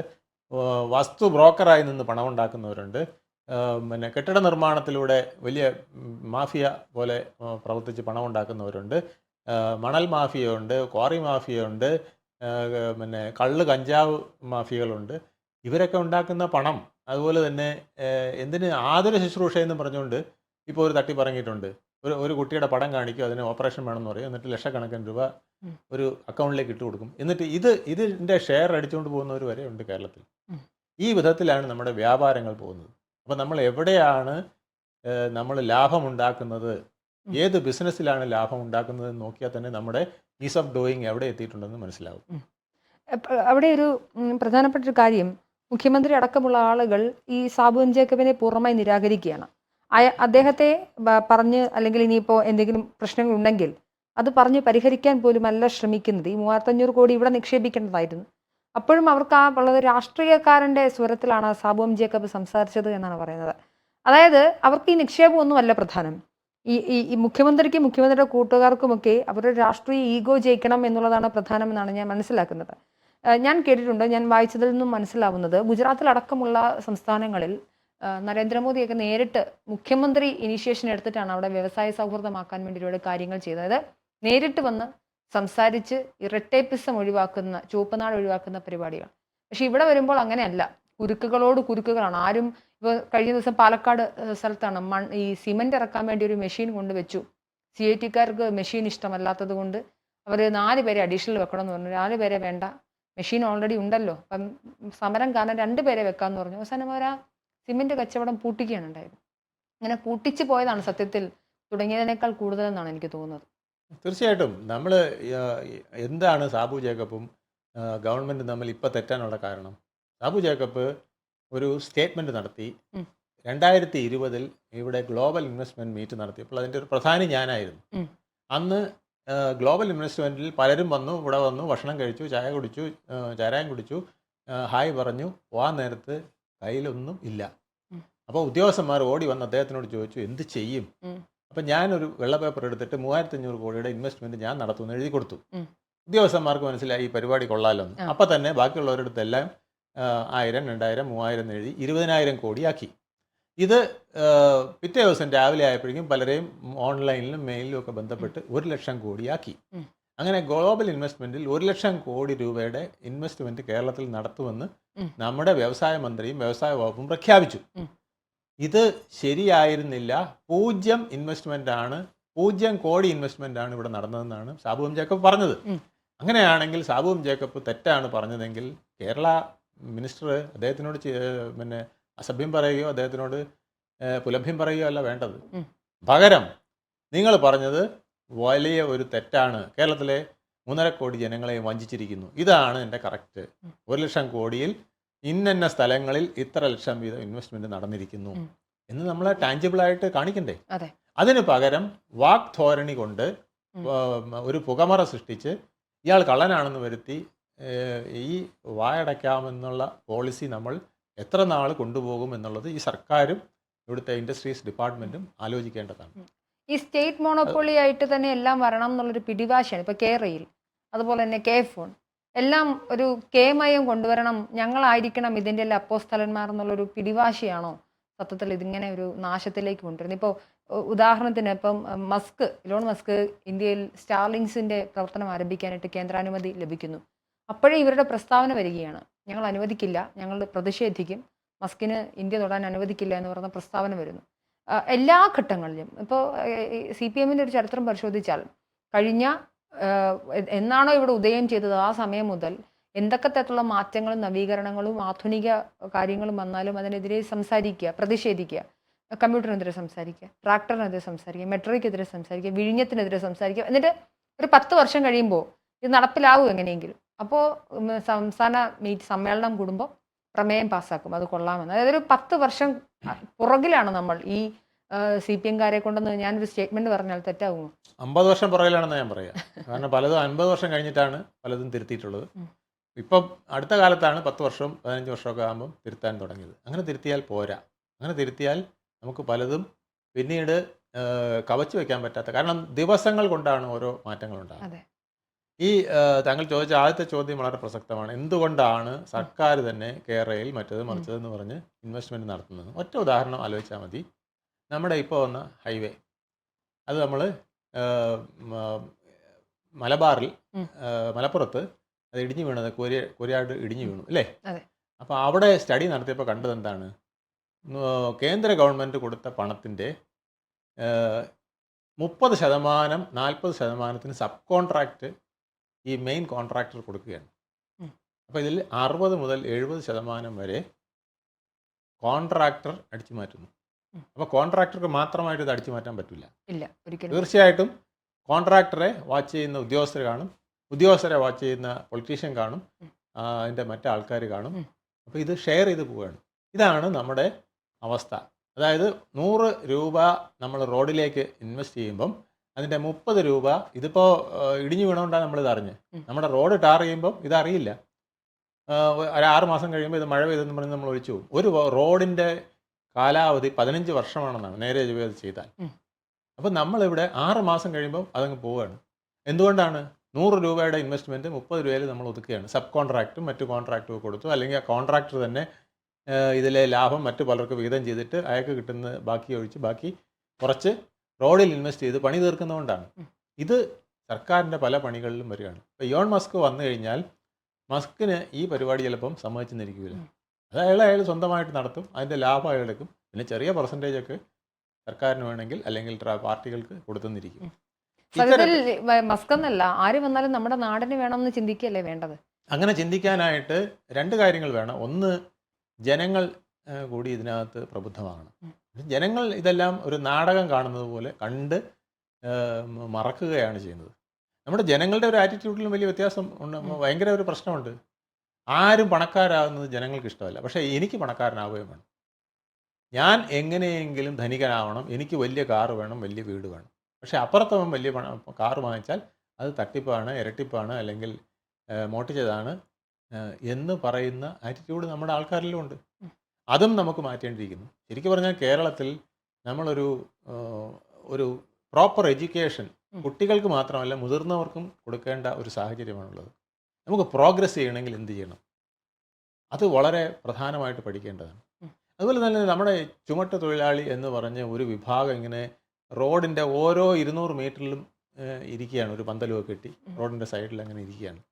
B: വസ്തു ബ്രോക്കറായി നിന്ന് പണം ഉണ്ടാക്കുന്നവരുണ്ട് പിന്നെ കെട്ടിട നിർമ്മാണത്തിലൂടെ വലിയ മാഫിയ പോലെ പ്രവർത്തിച്ച് പണം ഉണ്ടാക്കുന്നവരുണ്ട് ആ, മണൽ മാഫിയയുണ്ട് ക്വാറി മാഫിയയുണ്ട് പിന്നെ കള്ള് കഞ്ചാവ് മാഫിയകളുണ്ട്. ഇവരൊക്കെ ഉണ്ടാക്കുന്ന പണം അതുപോലെ തന്നെ എന്തിന് ആതുര ശുശ്രൂഷ എന്ന് പറഞ്ഞുകൊണ്ട് ഇപ്പോൾ ഒരു തട്ടി പറഞ്ഞിട്ടുണ്ട്. ഒരു ഒരു കുട്ടിയുടെ പടം കാണിക്കും അതിന് ഓപ്പറേഷൻ വേണമെന്ന് പറയും. എന്നിട്ട് ലക്ഷക്കണക്കിന് രൂപ ഒരു അക്കൗണ്ടിലേക്ക് ഇട്ട് കൊടുക്കും. എന്നിട്ട് ഇത് ഇതിന്റെ ഷെയർ അടിച്ചുകൊണ്ട് പോകുന്നവർ വരെ ഉണ്ട് കേരളത്തിൽ. ഈ വിധത്തിലാണ് നമ്മുടെ വ്യാപാരങ്ങൾ പോകുന്നത്. അപ്പം നമ്മൾ എവിടെയാണ് നമ്മൾ ലാഭം ഉണ്ടാക്കുന്നത്
A: ഉം.
B: ഏത് ബിസിനസ്സിലാണ് ലാഭം ഉണ്ടാക്കുന്നത് നോക്കിയാൽ തന്നെ നമ്മുടെ ഈസ് ഓഫ് ഡൂയിങ് എവിടെ എത്തിയിട്ടുണ്ടെന്ന് മനസ്സിലാവും.
A: അവിടെ ഒരു പ്രധാനപ്പെട്ട ഒരു കാര്യം. മുഖ്യമന്ത്രി അടക്കമുള്ള ആളുകൾ ഈ സാബു എം ജേക്കബിനെ പൂർണമായി നിരാകരിക്കുകയാണ്. അദ്ദേഹത്തെ പറഞ്ഞ് അല്ലെങ്കിൽ ഇനിയിപ്പോൾ എന്തെങ്കിലും പ്രശ്നങ്ങൾ ഉണ്ടെങ്കിൽ അത് പറഞ്ഞ് പരിഹരിക്കാൻ പോലും അല്ല ശ്രമിക്കുന്നത്. ഈ മൂവായിരത്തഞ്ഞൂറ് കോടി ഇവിടെ നിക്ഷേപിക്കേണ്ടതായിരുന്നു. അപ്പോഴും അവർക്ക് ആ വളരെ രാഷ്ട്രീയക്കാരന്റെ സ്വരത്തിലാണ് സാബു എം ജേക്കബ് സംസാരിച്ചത് എന്നാണ് പറയുന്നത്. അതായത് അവർക്ക് ഈ നിക്ഷേപമൊന്നുമല്ല പ്രധാനം. ഈ ഈ മുഖ്യമന്ത്രിക്കും മുഖ്യമന്ത്രിയുടെ കൂട്ടുകാർക്കുമൊക്കെ അവരുടെ രാഷ്ട്രീയ ഈഗോ ജയിക്കണം എന്നുള്ളതാണ് പ്രധാനമെന്നാണ് ഞാൻ മനസ്സിലാക്കുന്നത്. ഞാൻ കേട്ടിട്ടുണ്ട് ഞാൻ വായിച്ചതിൽ നിന്നും മനസ്സിലാവുന്നത് ഗുജറാത്തിലടക്കമുള്ള സംസ്ഥാനങ്ങളിൽ നരേന്ദ്രമോദിയൊക്കെ നേരിട്ട് മുഖ്യമന്ത്രി ഇനീഷ്യേഷൻ എടുത്തിട്ടാണ് അവിടെ വ്യവസായ സൗഹൃദമാക്കാൻ വേണ്ടി ഒരുപാട് കാര്യങ്ങൾ ചെയ്തത്. നേരിട്ട് വന്ന് സംസാരിച്ച് ഇരട്ടേപ്പിസം ഒഴിവാക്കുന്ന ചുവപ്പുനാട് ഒഴിവാക്കുന്ന പരിപാടികൾ. പക്ഷെ ഇവിടെ വരുമ്പോൾ അങ്ങനെയല്ല. കുരുക്കുകളോട് കുരുക്കുകളാണ്. ആരും ഇപ്പോൾ കഴിഞ്ഞ ദിവസം പാലക്കാട് സ്ഥലത്താണ് മൺ ഈ സിമന്റ് ഇറക്കാൻ വേണ്ടി ഒരു മെഷീൻ കൊണ്ടുവച്ചു. സി ഐ ടിക്കാർക്ക് മെഷീൻ ഇഷ്ടമല്ലാത്തത് കൊണ്ട് അവർ നാല് പേരെ അഡീഷണൽ വെക്കണം എന്ന് പറഞ്ഞു. നാല് പേരെ വേണ്ട. മെഷീൻ ഓൾറെഡി ഉണ്ടല്ലോ. അപ്പം സമരം കാരണം രണ്ട് പേരെ വെക്കാമെന്ന് പറഞ്ഞു. അവസാനം അവർ ആ സിമെന്റ് കച്ചവടം പൂട്ടിക്കുകയാണ് ഉണ്ടായത്. അങ്ങനെ പൂട്ടിച്ചു പോയതാണ് സത്യത്തിൽ തുടങ്ങിയതിനേക്കാൾ കൂടുതലെന്നാണ് എനിക്ക് തോന്നുന്നത്.
B: തീർച്ചയായിട്ടും. നമ്മൾ എന്താണ് സാബു ജേക്കബും ഗവൺമെന്റ് തമ്മിൽ ഇപ്പോൾ തെറ്റാനുള്ള കാരണം? സാബു ജേക്കബ് ഒരു സ്റ്റേറ്റ്മെന്റ് നടത്തി. രണ്ടായിരത്തി ഇരുപതിൽ ഇവിടെ ഗ്ലോബൽ ഇൻവെസ്റ്റ്മെന്റ് മീറ്റ് നടത്തിയപ്പോൾ അതിന്റെ ഒരു പ്രധാനി ഞാനായിരുന്നു അന്ന് ഗ്ലോബൽ ഇൻവെസ്റ്റ്മെന്റിൽ പലരും വന്നു ഇവിടെ വന്നു ഭക്ഷണം കഴിച്ചു ചായ കുടിച്ചു ചാരായം കുടിച്ചു ഹായ് പറഞ്ഞു പോകാൻ നേരത്ത് കയ്യിലൊന്നും ഇല്ല. അപ്പോൾ ഉദ്യോഗസ്ഥന്മാർ ഓടി വന്ന് അദ്ദേഹത്തിനോട് ചോദിച്ചു എന്ത് ചെയ്യും. അപ്പം ഞാനൊരു വെള്ള പേപ്പർ എടുത്തിട്ട് മൂവായിരത്തി അഞ്ഞൂറ് കോടിയുടെ ഇൻവെസ്റ്റ്മെന്റ് ഞാൻ നടത്തുമെന്ന് എഴുതി കൊടുത്തു ഉദ്യോഗസ്ഥന്മാർക്ക് മനസ്സിലായി ഈ പരിപാടി
A: കൊള്ളാലോ.
B: അപ്പം തന്നെ ബാക്കിയുള്ളവരടുത്തെല്ലാം ആ, ആയിരം രണ്ടായിരം മൂവായിരം എഴുതി ഇരുപതിനായിരം കോടിയാക്കി. ഇത് പിറ്റേ ദിവസം രാവിലെ ആയപ്പോഴേക്കും പലരെയും ഓൺലൈനിലും മെയിലിലും ഒക്കെ ബന്ധപ്പെട്ട് ഒരു ലക്ഷം കോടിയാക്കി. അങ്ങനെ ഗ്ലോബൽ ഇൻവെസ്റ്റ്മെന്റിൽ ഒരു ലക്ഷം കോടി രൂപയുടെ ഇൻവെസ്റ്റ്മെന്റ് കേരളത്തിൽ നടത്തുമെന്ന് നമ്മുടെ വ്യവസായ മന്ത്രിയും വ്യവസായ വകുപ്പും പ്രഖ്യാപിച്ചു. ഇത് ശരിയായിരുന്നില്ല. പൂജ്യം ഇൻവെസ്റ്റ്മെന്റ് ആണ്. പൂജ്യം കോടി ഇൻവെസ്റ്റ്മെന്റ് ആണ് ഇവിടെ നടന്നതെന്നാണ് സാബുവും ജേക്കബ് പറഞ്ഞത്. അങ്ങനെയാണെങ്കിൽ സാബുവും ജേക്കബ് തെറ്റാണ് പറഞ്ഞതെങ്കിൽ കേരള മിനിസ്റ്റർ അദ്ദേഹത്തിനോട് പിന്നെ അസഭ്യം പറയുകയോ അദ്ദേഹത്തിനോട് പുലഭ്യം പറയുകയോ അല്ല വേണ്ടത്. പകരം നിങ്ങൾ പറഞ്ഞത് വലിയ ഒരു തെറ്റാണ് കേരളത്തിലെ മൂന്നര കോടി ജനങ്ങളെ വഞ്ചിച്ചിരിക്കുന്നു ഇതാണ് എന്റെ കറക്റ്റ്. ഒരു ലക്ഷം കോടിയിൽ ഇന്നന്ന സ്ഥലങ്ങളിൽ ഇത്ര ലക്ഷം വീതം ഇൻവെസ്റ്റ്മെന്റ് നടന്നിരിക്കുന്നു. എന്ന് നമ്മൾ ടാഞ്ചിബിളായിട്ട് കാണിക്കണ്ടേ
A: അതെ.
B: അതിന് പകരം വാക് ധോരണി കൊണ്ട് ഒരു പുകമറ സൃഷ്ടിച്ച് ഇയാൾ കള്ളനാണെന്ന് വരുത്തി ഈ വായടയ്ക്കാമെന്നുള്ള പോളിസി നമ്മൾ എത്ര നാൾ കൊണ്ടുപോകും എന്നുള്ളത് ഈ സർക്കാരും ഇവിടുത്തെ ഇൻഡസ്ട്രീസ് ഡിപ്പാർട്ട്മെന്റും ആലോചിക്കേണ്ടതാണ്.
A: ഈ സ്റ്റേറ്റ് മോണോപോളി ആയിട്ട് തന്നെ എല്ലാം വരണം എന്നുള്ളൊരു പിടിവാശിയാണ് ഇപ്പോൾ കെ അതുപോലെ തന്നെ കെ ഫോൺ. എല്ലാം ഒരു കേമയം കൊണ്ടുവരണം ഞങ്ങളായിരിക്കണം ഇതിന്റെ എല്ലാം അപ്പോസ്തലന്മാർ എന്നുള്ളൊരു പിടിവാശിയാണോ സത്യത്തിൽ ഇതിങ്ങനെ ഒരു നാശത്തിലേക്ക് കൊണ്ടുവരുന്നത്? ഇപ്പോൾ ഉദാഹരണത്തിന് ഇപ്പം മസ്ക് ഇലോൺ മസ്ക് ഇന്ത്യയിൽ സ്റ്റാർലിങ്സിന്റെ പ്രവർത്തനം ആരംഭിക്കാനായിട്ട് കേന്ദ്രാനുമതി ലഭിക്കുന്നു. അപ്പോഴേ ഇവരുടെ പ്രസ്താവന വരികയാണ്. ഞങ്ങൾ അനുവദിക്കില്ല. ഞങ്ങൾ പ്രതിഷേധിക്കും. മസ്കിന് ഇന്ത്യ തൊടാൻ അനുവദിക്കില്ല എന്ന് പറഞ്ഞ പ്രസ്താവന വരുന്നു. എല്ലാ ഘട്ടങ്ങളിലും. ഇപ്പോൾ സി പി എമ്മിന്റെ ഒരു ചരിത്രം പരിശോധിച്ചാൽ കഴിഞ്ഞ എന്നാണോ ഇവിടെ ഉദയം ചെയ്തത് ആ സമയം മുതൽ എന്തൊക്കെ തരത്തിലുള്ള മാറ്റങ്ങളും നവീകരണങ്ങളും ആധുനിക കാര്യങ്ങളും വന്നാലും അതിനെതിരെ സംസാരിക്കുക പ്രതിഷേധിക്കുക കമ്പ്യൂട്ടറിനെതിരെ സംസാരിക്കുക ട്രാക്ടറിനെതിരെ സംസാരിക്കുക മെട്രോയ്ക്കെതിരെ സംസാരിക്കുക വിഴിഞ്ഞത്തിനെതിരെ സംസാരിക്കുക. എന്നിട്ട് ഒരു പത്ത് വർഷം കഴിയുമ്പോൾ ഇത് നടപ്പിലാവും എങ്ങനെയെങ്കിലും. അപ്പോൾ സംസ്ഥാന മീറ്റ് സമ്മേളനം കൂടുമ്പോൾ പ്രമേയം പാസ്സാക്കും. അത് കൊള്ളാമെന്ന്. അതായത് ഒരു പത്ത് വർഷം പുറകിലാണ് നമ്മൾ ഈ സി പി എംകാരെ കൊണ്ടെന്ന് ഞാനൊരു സ്റ്റേറ്റ്മെന്റ് പറഞ്ഞാൽ തെറ്റാകുമോ
B: അമ്പത് വർഷം പുറകിലാണെന്ന് ഞാൻ പറയാം. കാരണം പലതും അൻപത് വർഷം കഴിഞ്ഞിട്ടാണ് പലതും തിരുത്തിയിട്ടുള്ളത്. ഇപ്പം അടുത്ത കാലത്താണ് പത്ത് വർഷം പതിനഞ്ച് വർഷമൊക്കെ ആകുമ്പോൾ തിരുത്താൻ തുടങ്ങിയത്. അങ്ങനെ തിരുത്തിയാൽ പോരാ. അങ്ങനെ തിരുത്തിയാൽ നമുക്ക് പലതും പിന്നീട് കവച്ചു വയ്ക്കാൻ പറ്റാത്ത കാരണം ദിവസങ്ങൾ കൊണ്ടാണ് ഓരോ മാറ്റങ്ങൾ ഉണ്ടാകുന്നത് ഈ താങ്കൾ ചോദിച്ച ആദ്യത്തെ ചോദ്യം വളരെ പ്രസക്തമാണ്. എന്തുകൊണ്ടാണ് സർക്കാർ തന്നെ കേരളയിൽ മറ്റത് മറിച്ചതെന്ന് പറഞ്ഞ് ഇൻവെസ്റ്റ്മെന്റ് നടത്തുന്നത്? ഒറ്റ ഉദാഹരണം ആലോചിച്ചാൽ മതി. നമ്മുടെ ഇപ്പോൾ വന്ന ഹൈവേ അത് നമ്മൾ മലബാറിൽ മലപ്പുറത്ത് അത് ഇടിഞ്ഞു വീണത് കൊരിയ കൊരിയാട് ഇടിഞ്ഞു വീണു അല്ലേ. അപ്പോൾ അവിടെ സ്റ്റഡി നടത്തിയപ്പോൾ കണ്ടത് എന്താണ്? കേന്ദ്ര ഗവൺമെന്റ് കൊടുത്ത പണത്തിന്റെ മുപ്പത് ശതമാനം നാൽപ്പത് ശതമാനത്തിന് സബ് കോൺട്രാക്റ്റ് ഈ മെയിൻ കോൺട്രാക്ടർ കൊടുക്കുകയാണ്. അപ്പോൾ ഇതിൽ അറുപത് മുതൽ എഴുപത് ശതമാനം വരെ കോൺട്രാക്ടർ അടിച്ചു മാറ്റുന്നു അപ്പോൾ കോൺട്രാക്ടർക്ക് മാത്രമായിട്ട് ഇത് അടിച്ചു മാറ്റാൻ പറ്റില്ല.
A: ഇല്ല ഒരിക്കലും.
B: തീർച്ചയായിട്ടും കോൺട്രാക്ടറെ വാച്ച് ചെയ്യുന്ന ഉദ്യോഗസ്ഥർ കാണും. ഉദ്യോഗസ്ഥരെ വാച്ച് ചെയ്യുന്ന പൊളിറ്റീഷ്യൻ കാണും. അതിന്റെ മറ്റു ആൾക്കാർ കാണും. അപ്പോൾ ഇത് ഷെയർ ചെയ്ത് പോവുകയാണ്. ഇതാണ് നമ്മുടെ അവസ്ഥ. അതായത് നൂറ് രൂപ നമ്മൾ റോഡിലേക്ക് ഇൻവെസ്റ്റ് ചെയ്യുമ്പം അതിന്റെ മുപ്പത് രൂപ ഇതിപ്പോ ഇടിഞ്ഞു വീണുകൊണ്ടാണ് നമ്മൾ അറിഞ്ഞ്
A: ഉം.
B: നമ്മുടെ റോഡ് ടാർ ചെയ്യുമ്പോൾ ഇതറിയില്ല അറിയില്ല. ഒരു ആറ് മാസം കഴിയുമ്പോൾ ഇത് മഴ പെയ്തെന്ന് പറഞ്ഞ് നമ്മൾ ഒഴിച്ചു പോകും. ഒരു റോഡിന്റെ കാലാവധി പതിനഞ്ച് വർഷമാണെന്നാണ് നേരെ അത് ചെയ്താൽ. അപ്പം നമ്മളിവിടെ ആറ് മാസം കഴിയുമ്പോൾ അതങ്ങ് പോവുകയാണ്. എന്തുകൊണ്ടാണ്? നൂറ് രൂപയുടെ ഇൻവെസ്റ്റ്മെന്റ് മുപ്പത് രൂപയിൽ നമ്മൾ ഒതുക്കുകയാണ്. സബ് കോൺട്രാക്റ്റും മറ്റു കോൺട്രാക്റ്റും കൊടുത്തു. അല്ലെങ്കിൽ ആ കോൺട്രാക്ടർ തന്നെ ഇതിലെ ലാഭം മറ്റു പലർക്ക് വിഹിതം ചെയ്തിട്ട് അയാൾക്ക് കിട്ടുന്ന ബാക്കി ഒഴിച്ച് ബാക്കി കുറച്ച് റോഡിൽ ഇൻവെസ്റ്റ് ചെയ്ത് പണി തീർക്കുന്നതുകൊണ്ടാണ്. ഇത് സർക്കാരിന്റെ പല പണികളിലും വരികയാണ്. ഇപ്പോൾ യോൺ മസ്ക് വന്നു കഴിഞ്ഞാൽ മസ്കിന് ഈ പരിപാടി ചിലപ്പം സമ്മതിച്ചെന്നിരിക്കില്ല. അത് അയാൾ അയാൾ സ്വന്തമായിട്ട് നടത്തും അതിന്റെ ലാഭം അയാൾ എടുക്കും. പിന്നെ ചെറിയ പെർസെന്റേജ് ഒക്കെ സർക്കാരിന് വേണമെങ്കിൽ അല്ലെങ്കിൽ പാർട്ടികൾക്ക് കൊടുത്തെന്നിരിക്കും.
A: വ- മസ്ക് എന്നല്ല ആര് വന്നാലും നമ്മുടെ നാടിന് വേണമെന്ന് ചിന്തിക്കുകയല്ലേ വേണ്ടത്?
B: അങ്ങനെ ചിന്തിക്കാനായിട്ട് രണ്ട് കാര്യങ്ങൾ വേണം. ഒന്ന് ജനങ്ങൾ കൂടി ഇതിനകത്ത് പ്രബുദ്ധമാകണം. ജനങ്ങൾ ഇതെല്ലാം ഒരു നാടകം കാണുന്നത് പോലെ കണ്ട് മറക്കുകയാണ് ചെയ്യുന്നത്. നമ്മുടെ ജനങ്ങളുടെ ഒരു ആറ്റിറ്റ്യൂഡിലും വലിയ വ്യത്യാസം ഉണ്ട്. ഭയങ്കര ഒരു പ്രശ്നമുണ്ട്. ആരും പണക്കാരാകുന്നത് ജനങ്ങൾക്ക് ഇഷ്ടമല്ല. പക്ഷേ എനിക്ക് പണക്കാരനാവുകയും വേണം. ഞാൻ എങ്ങനെയെങ്കിലും ധനികനാവണം. എനിക്ക് വലിയ കാറ് വേണം വലിയ വീട് വേണം. പക്ഷേ അപ്പുറത്തവൻ വലിയ പണം കാറ് വാങ്ങിച്ചാൽ അത് തട്ടിപ്പാണ് ഇരട്ടിപ്പാണ് അല്ലെങ്കിൽ മോട്ടിച്ചതാണ് എന്ന് പറയുന്ന ആറ്റിറ്റ്യൂഡ് നമ്മുടെ ആൾക്കാരിലും ഉണ്ട്. അതും നമുക്ക് മാറ്റേണ്ടിയിരിക്കുന്നു. ശരിക്കും പറഞ്ഞാൽ കേരളത്തിൽ നമ്മളൊരു ഒരു പ്രോപ്പർ എഡ്യൂക്കേഷൻ കുട്ടികൾക്ക് മാത്രമല്ല മുതിർന്നവർക്കും കൊടുക്കേണ്ട ഒരു സാഹചര്യമാണുള്ളത്. നമുക്ക് പ്രോഗ്രസ് ചെയ്യണമെങ്കിൽ എന്ത് ചെയ്യണം? അത് വളരെ പ്രധാനമായിട്ട് പഠിക്കേണ്ടതാണ്. അതുപോലെ തന്നെ നമ്മുടെ ചുമട്ട തൊഴിലാളി എന്ന് പറഞ്ഞ ഒരു വിഭാഗം ഇങ്ങനെ റോഡിന്റെ ഓരോ ഇരുന്നൂറ് മീറ്ററിലും ഇരിക്കുകയാണ്. ഒരു പന്തലുമൊക്കെ കെട്ടി. റോഡിന്റെ സൈഡിൽ അങ്ങനെ ഇരിക്കുകയാണ്.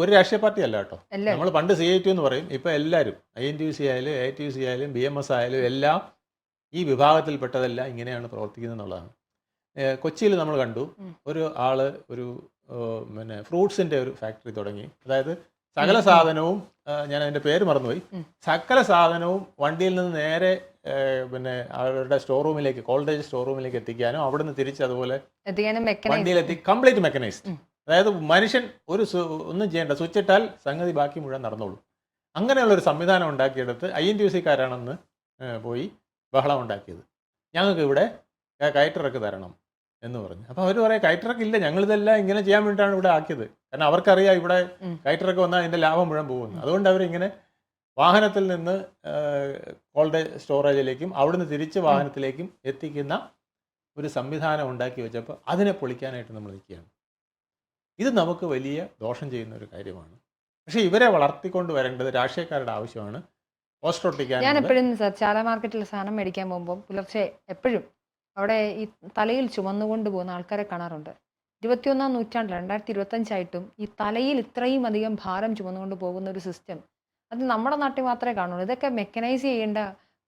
B: ഒരു രാഷ്ട്രീയ പാർട്ടി അല്ല. കേട്ടോ നമ്മൾ പണ്ട് സി ഐ ടി എന്ന് പറയും. ഇപ്പം എല്ലാവരും I N T U C ആയാലും എ ടി യു സി ആയാലും ബി എം എസ് ആയാലും എല്ലാം ഈ വിഭാഗത്തിൽപ്പെട്ടതെല്ലാം ഇങ്ങനെയാണ് പ്രവർത്തിക്കുന്നത് എന്നുള്ളതാണ് കൊച്ചിയിൽ നമ്മൾ കണ്ടു. ഒരു ആൾ ഒരു പിന്നെ ഫ്രൂട്ട്സിന്റെ ഒരു ഫാക്ടറി തുടങ്ങി. അതായത് സകല. സാധനവും ഞാൻ അതിന്റെ പേര് മറന്നുപോയി. സകല സാധനവും വണ്ടിയിൽ നിന്ന് നേരെ പിന്നെ അവരുടെ സ്റ്റോർ റൂമിലേക്ക് കോൾഡേജ് സ്റ്റോർ റൂമിലേക്ക് എത്തിക്കാനും അവിടുന്ന് തിരിച്ച് അതുപോലെ വണ്ടിയിലെത്തി കംപ്ലീറ്റ് മെക്കനൈസ്ഡ്. അതായത് മനുഷ്യൻ ഒരു ഒന്നും ചെയ്യേണ്ട സ്വിച്ച് ഇട്ടാൽ സംഗതി ബാക്കി മുഴുവൻ നടന്നോളൂ. അങ്ങനെയുള്ള ഒരു സംവിധാനം ഉണ്ടാക്കിയെടുത്ത് ഐ എൻ ടി യു സിക്കാരാണെന്ന് പോയി ബഹളം ഉണ്ടാക്കിയത്. ഞങ്ങൾക്ക് ഇവിടെ കയറ്ററക്ക് തരണം എന്ന് പറഞ്ഞു. അപ്പോൾ അവർ പറയാം കയറ്ററക്ക് ഇല്ല ഞങ്ങളിതെല്ലാം ഇങ്ങനെ ചെയ്യാൻ വേണ്ടിയിട്ടാണ് ഇവിടെ ആക്കിയത്. കാരണം അവർക്കറിയാം ഇവിടെ
A: കയറ്ററക്ക്
B: കയറ്റിറക്ക് വന്നാൽ അതിന്റെ ലാഭം മുഴുവൻ പോകുന്നു. അതുകൊണ്ട് അവരിങ്ങനെ വാഹനത്തിൽ നിന്ന് കോൾഡ് സ്റ്റോറേജിലേക്കും അവിടുന്ന് തിരിച്ച് വാഹനത്തിലേക്കും എത്തിക്കുന്ന ഒരു സംവിധാനം ഉണ്ടാക്കി വെച്ചപ്പോൾ അതിനെ പൊളിക്കാനായിട്ട് നമ്മൾ നിൽക്കുകയാണ്. ഇത് നമുക്ക് വലിയ ദോഷം ചെയ്യുന്ന ഒരു കാര്യമാണ്. പക്ഷേ ഇവരെ വളർത്തിക്കൊണ്ട് വരേണ്ടത് രാഷ്ട്രീയക്കാരുടെ ആവശ്യമാണ്. പോസ്റ്റർ ഒട്ടിക്കാൻ
A: ഞാൻ എപ്പോഴും സർ ചാല മാർക്കറ്റിൽ സാധനം മേടിക്കാൻ പോകുമ്പോൾ പുലർച്ചെ എപ്പോഴും അവിടെ ഈ തലയിൽ ചുമന്നുകൊണ്ട് പോകുന്ന ആൾക്കാരെ കാണാറുണ്ട്. ഇരുപത്തിയൊന്നാം നൂറ്റാണ്ടിൽ രണ്ടായിരത്തി ഇരുപത്തഞ്ചായിട്ടും ഈ തലയിൽ ഇത്രയും അധികം ഭാരം ചുമന്നുകൊണ്ട് പോകുന്ന ഒരു സിസ്റ്റം അത് നമ്മുടെ നാട്ടിൽ മാത്രമേ കാണുള്ളൂ. ഇതൊക്കെ മെക്കനൈസ് ചെയ്യേണ്ട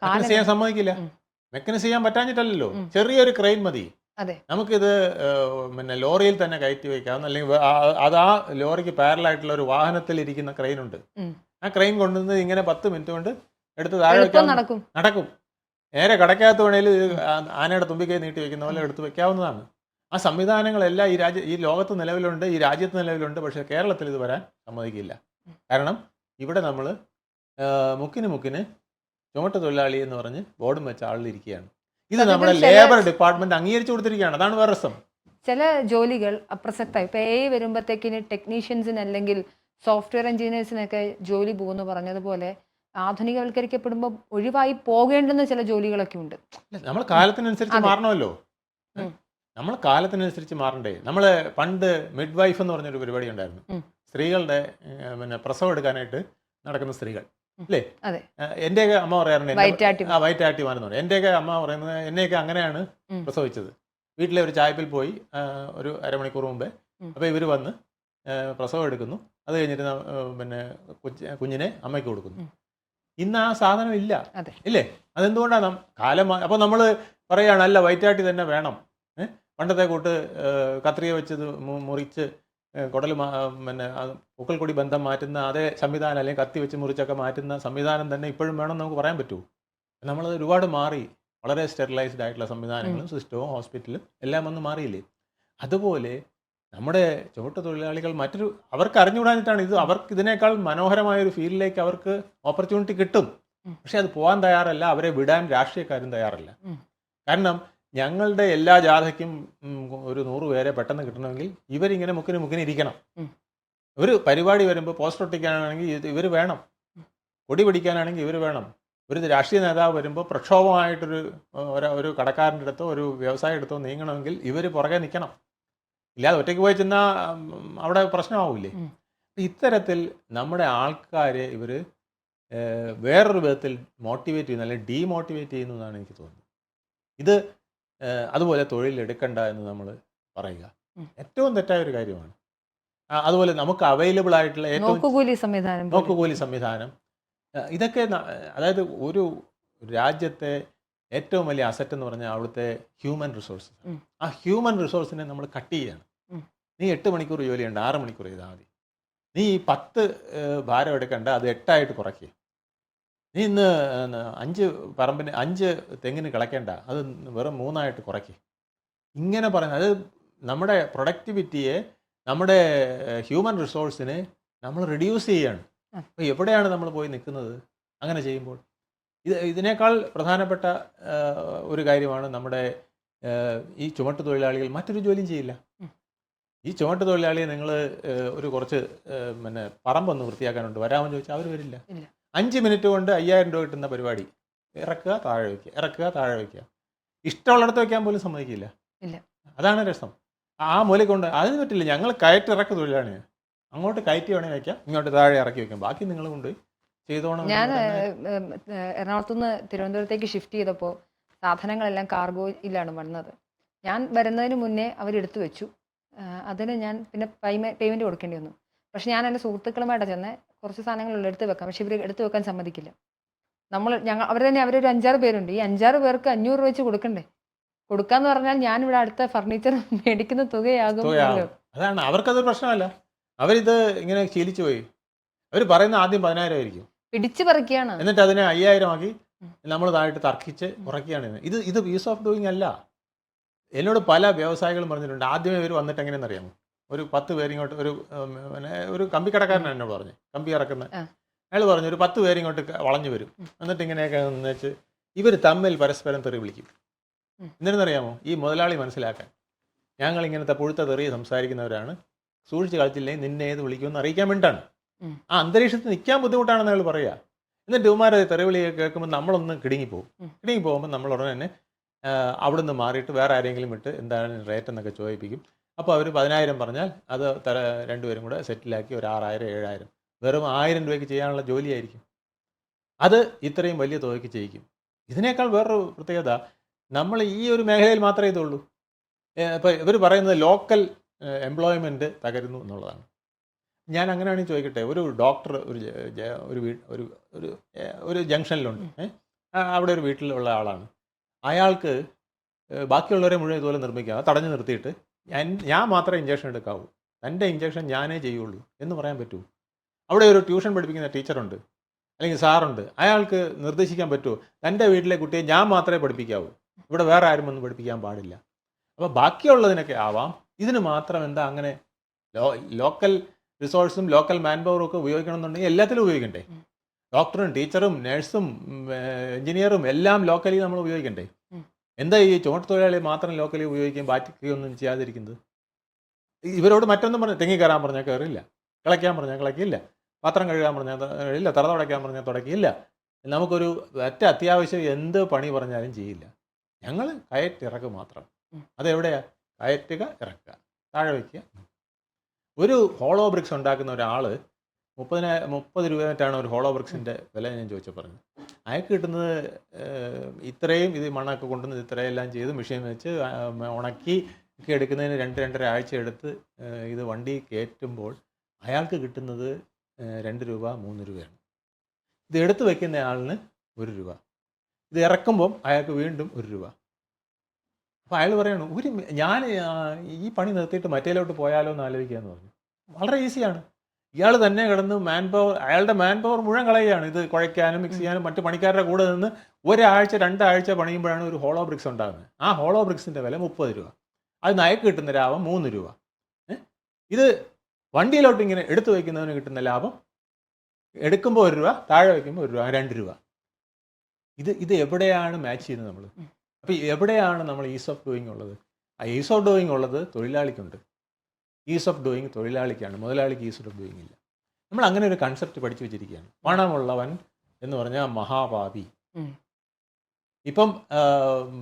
A: കാലം
B: ചെയ്യാൻ സമ്മതിക്കില്ല. മെക്കനൈസ് ചെയ്യാൻ
A: പറ്റാഞ്ഞിട്ടല്ലോ
B: ചെറിയൊരു ക്രെയിൻ മതി. നമുക്കിത് പിന്നെ ലോറിയിൽ തന്നെ കയറ്റി വയ്ക്കാവുന്ന അല്ലെങ്കിൽ അത് ആ ലോറിക്ക് പാരലായിട്ടുള്ള ഒരു വാഹനത്തിൽ ഇരിക്കുന്ന ക്രെയിൻ ഉണ്ട്. ആ ക്രെയിൻ കൊണ്ടുവന്ന് ഇങ്ങനെ പത്ത് മിനിറ്റ് കൊണ്ട് എടുത്ത് താഴെ
A: വെക്കാം
B: വെക്കാൻ
A: നടക്കും.
B: നടക്കും. നേരെ കടക്കാത്ത വേണേൽ ആനയുടെ തുമ്പിക്കൈ നീട്ടി വെക്കുന്ന പോലെ എടുത്ത് വെക്കാവുന്നതാണ്. ആ സംവിധാനങ്ങളെല്ലാം ഈ രാജ്യ ഈ ലോകത്ത് നിലവിലുണ്ട് ഈ രാജ്യത്ത് നിലവിലുണ്ട് പക്ഷേ കേരളത്തിൽ ഇത് വരാൻ സമ്മതിക്കില്ല. കാരണം ഇവിടെ നമ്മൾ മുക്കിന് മുക്കിന് ചുമട്ട് തൊഴിലാളി എന്ന് പറഞ്ഞ് ബോർഡും വെച്ച ആളിലിരിക്കുകയാണ്. ഇത് നമ്മുടെ ലേബർ ഡിപ്പാർട്ട്മെന്റ് അംഗീകരിച്ചു കൊടുത്തിരിക്കുകയാണ്. അതാണ് വേറെ രസം
A: ചില ജോലികൾ അപ്രസക്തമായി. ഇപ്പൊ എ വരുമ്പോഴത്തേക്കിന് ടെക്നീഷ്യൻസിന് അല്ലെങ്കിൽ സോഫ്റ്റ്വെയർ എഞ്ചിനീയേഴ്സിനൊക്കെ ജോലി പോകുന്നു പറഞ്ഞതുപോലെ ആധുനികവൽക്കരിക്കപ്പെടുമ്പോൾ ഒഴിവായി പോകേണ്ടുന്ന ചില ജോലികളൊക്കെ ഉണ്ട്.
B: നമ്മൾ കാലത്തിനനുസരിച്ച്. മാറണമല്ലോ. നമ്മൾ കാലത്തിനനുസരിച്ച് മാറണ്ടേ. നമ്മൾ പണ്ട് മിഡ് വൈഫ് എന്ന് പറഞ്ഞൊരു പരിപാടി ഉണ്ടായിരുന്നു. സ്ത്രീകളുടെ പിന്നെ പ്രസവം എടുക്കാനായിട്ട് നടക്കുന്ന സ്ത്രീകൾ. അല്ലേ എന്റെയൊക്കെ അമ്മ പറയാറുണ്ട്. വൈറ്റ്
A: വയറ്റാട്ടി
B: ആ വയറ്റാട്ടിമാരെന്ന് പറയും. എന്റെയൊക്കെ അമ്മ പറയുന്നത് എന്നെയൊക്കെ അങ്ങനെയാണ്. പ്രസവിച്ചത്. വീട്ടിലെ ഒരു ചായപ്പിൽ പോയി ഒരു അരമണിക്കൂർ മുമ്പേ.
A: അപ്പൊ
B: അപ്പോൾ ഇവർ വന്ന് പ്രസവം എടുക്കുന്നു. അത് കഴിഞ്ഞിട്ട് പിന്നെ കുഞ്ഞിനെ അമ്മയ്ക്ക് കൊടുക്കുന്നു. ഇന്ന് ആ സാധനം ഇല്ല. ഇല്ലേ? അതെന്തുകൊണ്ടാണ് കാലം അപ്പൊ അപ്പോൾ നമ്മൾ പറയുകയാണ് അല്ല വയറ്റാട്ടി തന്നെ വേണം? പണ്ടത്തെ കൂട്ട് കത്രിക വെച്ചത് മുറിച്ച് കുടൽ പിന്നെ അത് പൂക്കൾ കൊടി ബന്ധം മാറ്റുന്ന അതേ സംവിധാനം അല്ലെങ്കിൽ കത്തി വെച്ച് മുറിച്ചൊക്കെ മാറ്റുന്ന സംവിധാനം തന്നെ ഇപ്പോഴും വേണം നമുക്ക് പറയാൻ പറ്റുമോ നമ്മളത് ഒരുപാട് മാറി. വളരെ സ്റ്റെറിലൈസ്ഡ് ആയിട്ടുള്ള സംവിധാനങ്ങളും സിസ്റ്റവും ഹോസ്പിറ്റലും എല്ലാം ഒന്നും മാറിയില്ലേ? അതുപോലെ നമ്മുടെ ചുവട്ട് തൊഴിലാളികൾ മറ്റൊരു അവർക്ക് അറിഞ്ഞുകൂടാഞ്ഞിട്ടാണ് ഇത് അവർക്ക് ഇതിനേക്കാൾ മനോഹരമായ ഒരു ഫീൽഡിലേക്ക് അവർക്ക് ഓപ്പർച്യൂണിറ്റി കിട്ടും. പക്ഷെ അത് പോകാൻ തയ്യാറല്ല അവരെ വിടാൻ രാഷ്ട്രീയക്കാരും തയ്യാറല്ല. കാരണം ഞങ്ങളുടെ എല്ലാ ജാഥയ്ക്കും ഒരു നൂറ് പേരെ പെട്ടെന്ന് കിട്ടണമെങ്കിൽ ഇവരിങ്ങനെ മുക്കിന് മുക്കിന് ഇരിക്കണം. ഒരു പരിപാടി വരുമ്പോൾ പോസ്റ്റർ ഒട്ടിക്കാനാണെങ്കിൽ ഇവർ വേണം. കൊടി പിടിക്കാനാണെങ്കിൽ ഇവർ വേണം. ഒരു രാഷ്ട്രീയ നേതാവ് വരുമ്പോൾ പ്രക്ഷോഭമായിട്ടൊരു ഒരു ഒരു കടക്കാരന്റെ അടുത്തോ ഒരു വ്യവസായ അടുത്തോ നീങ്ങണമെങ്കിൽ ഇവർ പുറകെ നിൽക്കണം ഇല്ലാതെ ഒറ്റയ്ക്ക് പോയി ചെന്നാൽ അവിടെ പ്രശ്നമാവില്ലേ? ഇത്തരത്തിൽ നമ്മുടെ ആൾക്കാരെ ഇവർ വേറൊരു വിധത്തിൽ മോട്ടിവേറ്റ് ചെയ്യുന്നു അല്ലെങ്കിൽ ഡീമോട്ടിവേറ്റ് ചെയ്യുന്നു എന്നാണ് എനിക്ക് തോന്നുന്നത്. ഇത് അതുപോലെ തൊഴിലെടുക്കണ്ട എന്ന് നമ്മൾ പറയുക. ഏറ്റവും തെറ്റായ ഒരു കാര്യമാണ്. അതുപോലെ നമുക്ക് അവൈലബിൾ ആയിട്ടുള്ള ഏറ്റവും
A: നോക്കുകൂലി സംവിധാനം.
B: നോക്കുകൂലി സംവിധാനം. ഇതൊക്കെ അതായത് ഒരു രാജ്യത്തെ ഏറ്റവും വലിയ അസറ്റ് എന്ന് പറഞ്ഞാൽ അവിടുത്തെ ഹ്യൂമൻ റിസോഴ്സ് ആ ഹ്യൂമൻ റിസോഴ്സിനെ നമ്മൾ കട്ട് ചെയ്യാണ്. നീ എട്ട് മണിക്കൂർ ജോലി ഉണ്ട് ആറ് മണിക്കൂർ ചെയ്താൽ മതി. നീ പത്ത് ഭാരം എടുക്കണ്ട അത് എട്ടായിട്ട് കുറയ്ക്കുക നീ ഇന്ന് അഞ്ച് പറമ്പിന് അഞ്ച് തെങ്ങിന് കിളയ്ക്കേണ്ട. അത് വെറും മൂന്നായിട്ട് കുറയ്ക്കും. ഇങ്ങനെ പറയുന്നത് അത് നമ്മുടെ പ്രൊഡക്ടിവിറ്റിയെ നമ്മുടെ ഹ്യൂമൻ റിസോഴ്സിനെ നമ്മൾ റിഡ്യൂസ് ചെയ്യാണ്. അപ്പോൾ എവിടെയാണ് നമ്മൾ പോയി നിൽക്കുന്നത്? അങ്ങനെ ചെയ്യുമ്പോൾ. ഇത് ഇതിനേക്കാൾ പ്രധാനപ്പെട്ട ഒരു കാര്യമാണ് നമ്മുടെ ഈ ചുമട്ട് തൊഴിലാളികൾ മറ്റൊരു ജോലിയും ചെയ്യില്ല. ഈ ചുമട്ട് തൊഴിലാളിയെ നിങ്ങൾ ഒരു കുറച്ച് പിന്നെ പറമ്പൊന്ന് വൃത്തിയാക്കാനുണ്ട്. വരാമെന്ന് ചോദിച്ചാൽ അവർ വരില്ല. അഞ്ച് മിനിറ്റ് കൊണ്ട് അയ്യായിരം രൂപ കിട്ടുന്ന പരിപാടി. ഇറക്കുക താഴെ വയ്ക്കുക. ഇറക്കുക താഴെ വയ്ക്കുക. ഇഷ്ടമുള്ളിടത്ത് വയ്ക്കാൻ പോലും സമ്മതിക്കില്ല.
A: ഇല്ല.
B: അതാണ് രസം. ആ മൂലയ്ക്ക് കൊണ്ട് അതിന് പറ്റില്ല. ഞങ്ങൾ കയറ്റി ഇറക്കു തൊഴിലാണ് അങ്ങോട്ട് കയറ്റി വേണേ വയ്ക്കാം. ഇങ്ങോട്ട് താഴെ ഇറക്കി വെക്കാം ബാക്കി നിങ്ങൾ കൊണ്ട് ചെയ്തോണം
A: ഞാൻ എറണാകുളത്തുനിന്ന് തിരുവനന്തപുരത്തേക്ക് ഷിഫ്റ്റ് ചെയ്തപ്പോൾ സാധനങ്ങളെല്ലാം കാർഗോയിലാണ് വന്നത്. ഞാൻ വരുന്നതിന് മുന്നേ അവരെടുത്തു വെച്ചു. അതിന് ഞാൻ പിന്നെ പേയ്മെന്റ് കൊടുക്കേണ്ടി വന്നു. പക്ഷെ ഞാൻ എന്റെ സുഹൃത്തുക്കളുമായിട്ട് ചെന്ന് കുറച്ച് സാധനങ്ങൾ എടുത്ത് വെക്കാം. പക്ഷെ ഇവർ എടുത്ത് വെക്കാൻ സമ്മതിക്കില്ല. നമ്മൾ ഞങ്ങൾ അവർ തന്നെ അവരൊരു അഞ്ചാറ് പേരുണ്ട്. ഈ അഞ്ചാറ് പേർക്ക് അഞ്ഞൂറ് രൂപ വെച്ച് കൊടുക്കണ്ടേ? കൊടുക്കാന്ന് പറഞ്ഞാൽ ഞാൻ ഇവിടെ അടുത്ത ഫർണിച്ചർ മേടിക്കുന്ന തുകയാകും.
B: അതാണ്. അവർക്കതൊരു പ്രശ്നമല്ല. അവരിത് ഇങ്ങനെ ശീലിച്ചു പോയി. അവർ പറയുന്ന ആദ്യം പതിനായിരം ആയിരിക്കും.
A: പിടിച്ചു പറിക്കുകയാണ്
B: എന്നിട്ട് അതിനെ അയ്യായിരം ആക്കി നമ്മൾ താഴെ തർക്കിച്ച് കുറയ്ക്കുകയാണ്. ഇത്. ഇത് ഇത് പീസ് ഓഫ് ഡൂയിങ് അല്ല. എന്നോട് പല വ്യവസായികളും പറഞ്ഞിട്ടുണ്ട്. ആദ്യമേ ഇവർ വന്നിട്ട് എങ്ങനെയെന്ന് അറിയാമോ? ഒരു പത്ത് പേരിങ്ങോട്ട് ഒരു പിന്നെ ഒരു കടക്കാരൻ എന്നോട് പറഞ്ഞു. കമ്പി ഇറക്കുന്ന അയാൾ പറഞ്ഞു ഒരു പത്ത് പേരിങ്ങോട്ട് വളഞ്ഞു വരും. എന്നിട്ട് ഇങ്ങനെയൊക്കെ നിന്നേച്ച് വെച്ച് ഇവർ തമ്മിൽ പരസ്പരം തെറി വിളിക്കും. എന്തിനെന്നറിയാമോ ഈ മുതലാളി മനസ്സിലാക്കാൻ. ഞങ്ങൾ ഇങ്ങനത്തെ പുഴുത്ത തെറി സംസാരിക്കുന്നവരാണ്. സൂക്ഷിച്ച് കളിച്ചില്ലെങ്കിൽ നിന്നെ ഏത് വിളിക്കുമെന്ന് അറിയിക്കാൻ വേണ്ടിയിട്ടാണ്. ആ അന്തരീക്ഷത്തിൽ നിൽക്കാൻ ബുദ്ധിമുട്ടാണെന്ന് അയാൾ പറയുക എന്നിട്ട് ഇവന്മാരെ തെറിവിളി കേൾക്കുമ്പോൾ നമ്മളൊന്ന്
A: കിടുങ്ങിപ്പോകും.
B: കിടുങ്ങി പോകുമ്പോൾ നമ്മൾ ഉടനെ തന്നെ അവിടുന്ന് മാറിയിട്ട് വേറെ ആരെങ്കിലും ഇട്ട് എന്താണ് റേറ്റ് എന്നൊക്കെ ചോദിപ്പിക്കും. അപ്പോൾ അവർ പതിനായിരം പറഞ്ഞാൽ അത് തര രണ്ടുപേരും കൂടെ സെറ്റിലാക്കി ഒരു ആറായിരം ഏഴായിരം. വെറും ആയിരം രൂപയ്ക്ക് ചെയ്യാനുള്ള ജോലിയായിരിക്കും. അത് ഇത്രയും വലിയ തുകയ്ക്ക് ചെയ്യിക്കും. ഇതിനേക്കാൾ വേറൊരു പ്രത്യേകത നമ്മൾ ഈ ഒരു മേഖലയിൽ മാത്രമേ ഇതുള്ളൂ. ഇപ്പോൾ ഇവർ പറയുന്നത് ലോക്കൽ എംപ്ലോയ്മെന്റ് തകരുന്നു എന്നുള്ളതാണ്. ഞാൻ അങ്ങനെയാണെങ്കിൽ ചോദിക്കട്ടെ ഒരു ഡോക്ടർ ഒരു ഒരു വീ ഒരു ഒരു ഒരു ജംഗ്ഷനിലുണ്ട്. അവിടെ ഒരു വീട്ടിലുള്ള ആളാണ്. അയാൾക്ക് ബാക്കിയുള്ളവരെ മുഴുവൻ ഇതുപോലെ നിർമ്മിക്കാം തടഞ്ഞു നിർത്തിയിട്ട് ഞാൻ ഞാൻ മാത്രമേ ഇഞ്ചക്ഷൻ എടുക്കാവൂ. തന്റെ ഇഞ്ചക്ഷൻ ഞാനേ ചെയ്യുള്ളൂ. എന്ന് പറയാൻ പറ്റൂ. അവിടെ ഒരു ട്യൂഷൻ പഠിപ്പിക്കുന്ന ടീച്ചറുണ്ട് അല്ലെങ്കിൽ സാറുണ്ട് അയാൾക്ക് നിർദ്ദേശിക്കാൻ പറ്റുമോ? തന്റെ വീട്ടിലെ കുട്ടിയെ ഞാൻ മാത്രമേ പഠിപ്പിക്കാവൂ. ഇവിടെ വേറെ ആരും ഒന്നും പഠിപ്പിക്കാൻ പാടില്ല. അപ്പോൾ ബാക്കിയുള്ളതിനൊക്കെ ആവാം. ഇതിന് മാത്രം എന്താ അങ്ങനെ ലോ ലോക്കൽ റിസോഴ്സും ലോക്കൽ മാൻ പവറും ഒക്കെ ഉപയോഗിക്കണമെന്നുണ്ടെങ്കിൽ എല്ലാത്തിലും ഉപയോഗിക്കണ്ടേ? ഡോക്ടറും ടീച്ചറും നഴ്സും എഞ്ചിനീയറും എല്ലാം ലോക്കലി നമ്മൾ ഉപയോഗിക്കണ്ടേ. എന്താ ഈ ചുമട്ട് തൊഴിലാളി മാത്രം ലോക്കലി ഉപയോഗിക്കുകയും ബാറ്റിക്കുകയൊന്നും ചെയ്യാതിരിക്കുന്നത്? ഇവരോട് മറ്റൊന്നും പറഞ്ഞു തെങ്ങി കയറാൻ പറഞ്ഞാൽ കയറില്ല. കിളയ്ക്കാൻ പറഞ്ഞാൽ കിളയ്ക്കില്ല. പാത്രം കഴുകാൻ പറഞ്ഞാൽ ഇല്ല തറ തുടയ്ക്കാൻ പറഞ്ഞാൽ തുടക്കിയില്ല നമുക്കൊരു ഒറ്റ അത്യാവശ്യം എന്ത് പണി പറഞ്ഞാലും ചെയ്യില്ല. ഞങ്ങൾ കയറ്റിറക്ക് മാത്രം. അതെവിടെയാ? കയറ്റുക ഇറക്കുക. താഴെ വയ്ക്കുക. ഒരു ഹോളോ ബ്രിക്സ് ഉണ്ടാക്കുന്ന ഒരാൾ മുപ്പതിന മുപ്പത് രൂപ രൂപയായിട്ടാണ് ഒരു ഹോളോ ബ്രിക്സിന്റെ വില ഞാൻ ചോദിച്ചാൽ പറഞ്ഞത്. അയാൾക്ക് കിട്ടുന്നത് ഇത്രയും ഇത് മണ്ണൊക്കെ കൊണ്ടുവന്ന് ഇത്രയും എല്ലാം ചെയ്ത് മെഷീൻ വെച്ച് ഉണക്കി ഒക്കെ എടുക്കുന്നതിന് രണ്ട് രണ്ടര ആഴ്ച എടുത്ത് ഇത് വണ്ടി കയറ്റുമ്പോൾ അയാൾക്ക് കിട്ടുന്നത് രണ്ട് രൂപ മൂന്ന് രൂപയാണ്. ഇത് എടുത്തു വയ്ക്കുന്ന ആളിന് ഒരു രൂപ. ഇത് ഇറക്കുമ്പം അയാൾക്ക് വീണ്ടും ഒരു രൂപ. അപ്പോൾ അയാൾ പറയണു ഒരു ഞാൻ ഈ പണി നിർത്തിയിട്ട് മറ്റേലോട്ട് പോയാലോ എന്ന് ആലോചിക്കാന്ന് പറഞ്ഞു. വളരെ ഈസിയാണ് ഇയാൾ തന്നെ കിടന്ന് മാൻ പവർ അയാളുടെ മാൻ പവർ മുഴുവൻ കളയുകയാണ്. ഇത് കുഴയ്ക്കാനും മിക്സ് ചെയ്യാനും മറ്റു പണിക്കാരുടെ കൂടെ നിന്ന് ഒരാഴ്ച രണ്ടാഴ്ച പണിയുമ്പോഴാണ് ഒരു ഹോളോ ബ്രിക്സ് ഉണ്ടാകുന്നത്. ആ ഹോളോ ബ്രിക്സിന്റെ വില മുപ്പത് രൂപ. അത് നയക്ക് കിട്ടുന്ന ലാഭം മൂന്ന് രൂപ. ഇത് വണ്ടിയിലോട്ട് ഇങ്ങനെ എടുത്തു വയ്ക്കുന്നതിന് കിട്ടുന്ന ലാഭം എടുക്കുമ്പോൾ ഒരു രൂപ താഴെ വയ്ക്കുമ്പോൾ ഒരു രൂപ രണ്ട് രൂപ. ഇത് ഇത് എവിടെയാണ് മാച്ച് ചെയ്യുന്നത് നമ്മൾ അപ്പോൾ എവിടെയാണ് നമ്മൾ ഈസ് ഓഫ് ഡൂയിങ് ഉള്ളത്? ആ ഈസ് ഓഫ് ഡൂയിങ് ഉള്ളത് തൊഴിലാളിക്കുണ്ട്. ഈസ് ഓഫ് ഡൂയിങ് തൊഴിലാളിക്കാണ്. മുതലാളിക്ക് ഈസ് ഓഫ് ഡൂയിങ് ഇല്ല. നമ്മൾ അങ്ങനെ ഒരു കൺസെപ്റ്റ് പഠിച്ചു വെച്ചിരിക്കുകയാണ്. പണമുള്ളവൻ എന്ന് പറഞ്ഞാൽ മഹാപാപി. ഇപ്പം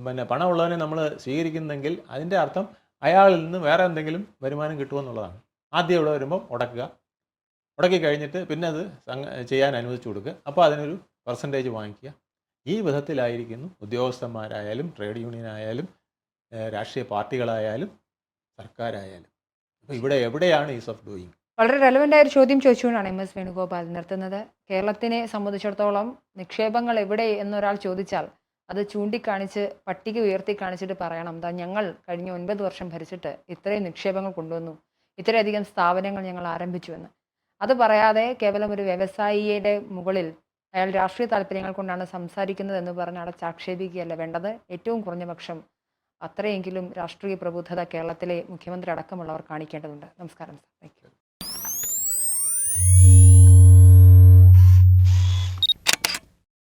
B: പിന്നെ പണമുള്ളവനെ നമ്മൾ സ്വീകരിക്കുന്നെങ്കിൽ അതിന്റെ അർത്ഥം അയാളിൽ നിന്ന് വേറെ എന്തെങ്കിലും വരുമാനം കിട്ടുമെന്നുള്ളതാണ് ആദ്യം ഇവിടെ വരുമ്പോൾ ഉടക്കുക. ഉടക്കി കഴിഞ്ഞിട്ട് പിന്നെ അത് ചെയ്യാൻ അനുവദിച്ചു കൊടുക്കുക. അപ്പോൾ അതിനൊരു പെർസെന്റേജ് വാങ്ങിക്കുക. ഈ വിധത്തിലായിരിക്കുന്നു ഉദ്യോഗസ്ഥന്മാരായാലും ട്രേഡ് യൂണിയൻ ആയാലും രാഷ്ട്രീയ പാർട്ടികളായാലും സർക്കാരായാലും. ഇവിടെ എവിടെയാണ് ഈസ് ഓഫ് ഡൂയിങ്?
A: വളരെ റെലവെന്റ് ആയ ഒരു ചോദ്യം ചോദിച്ചുകൊണ്ടാണ് എം എസ് വേണുഗോപാൽ നിർത്തുന്നത്. കേരളത്തിനെ സംബന്ധിച്ചിടത്തോളം നിക്ഷേപങ്ങൾ എവിടെ എന്നൊരാൾ ചോദിച്ചാൽ അത് ചൂണ്ടിക്കാണിച്ച് പട്ടിക ഉയർത്തി കാണിച്ചിട്ട് പറയണം. എന്താ ഞങ്ങൾ കഴിഞ്ഞ ഒൻപത് വർഷം ഭരിച്ചിട്ട് ഇത്രയും നിക്ഷേപങ്ങൾ കൊണ്ടുവന്നു. ഇത്രയധികം സ്ഥാപനങ്ങൾ ഞങ്ങൾ ആരംഭിച്ചു എന്ന്. അത് പറയാതെ കേവലം ഒരു വ്യവസായിയുടെ മുകളിൽ അയാൾ രാഷ്ട്രീയ താല്പര്യങ്ങൾ കൊണ്ടാണ് സംസാരിക്കുന്നത് എന്ന് പറഞ്ഞ് അടച്ചാക്ഷേപിക്കുകയല്ല വേണ്ടത്. ഏറ്റവും കുറഞ്ഞ പക്ഷം അത്രയെങ്കിലും രാഷ്ട്രീയ പ്രബുദ്ധത കേരളത്തിലെ മുഖ്യമന്ത്രി അടക്കമുള്ളവർ കാണിക്കേണ്ടതുണ്ട്. നമസ്കാരം സാർ. Thank you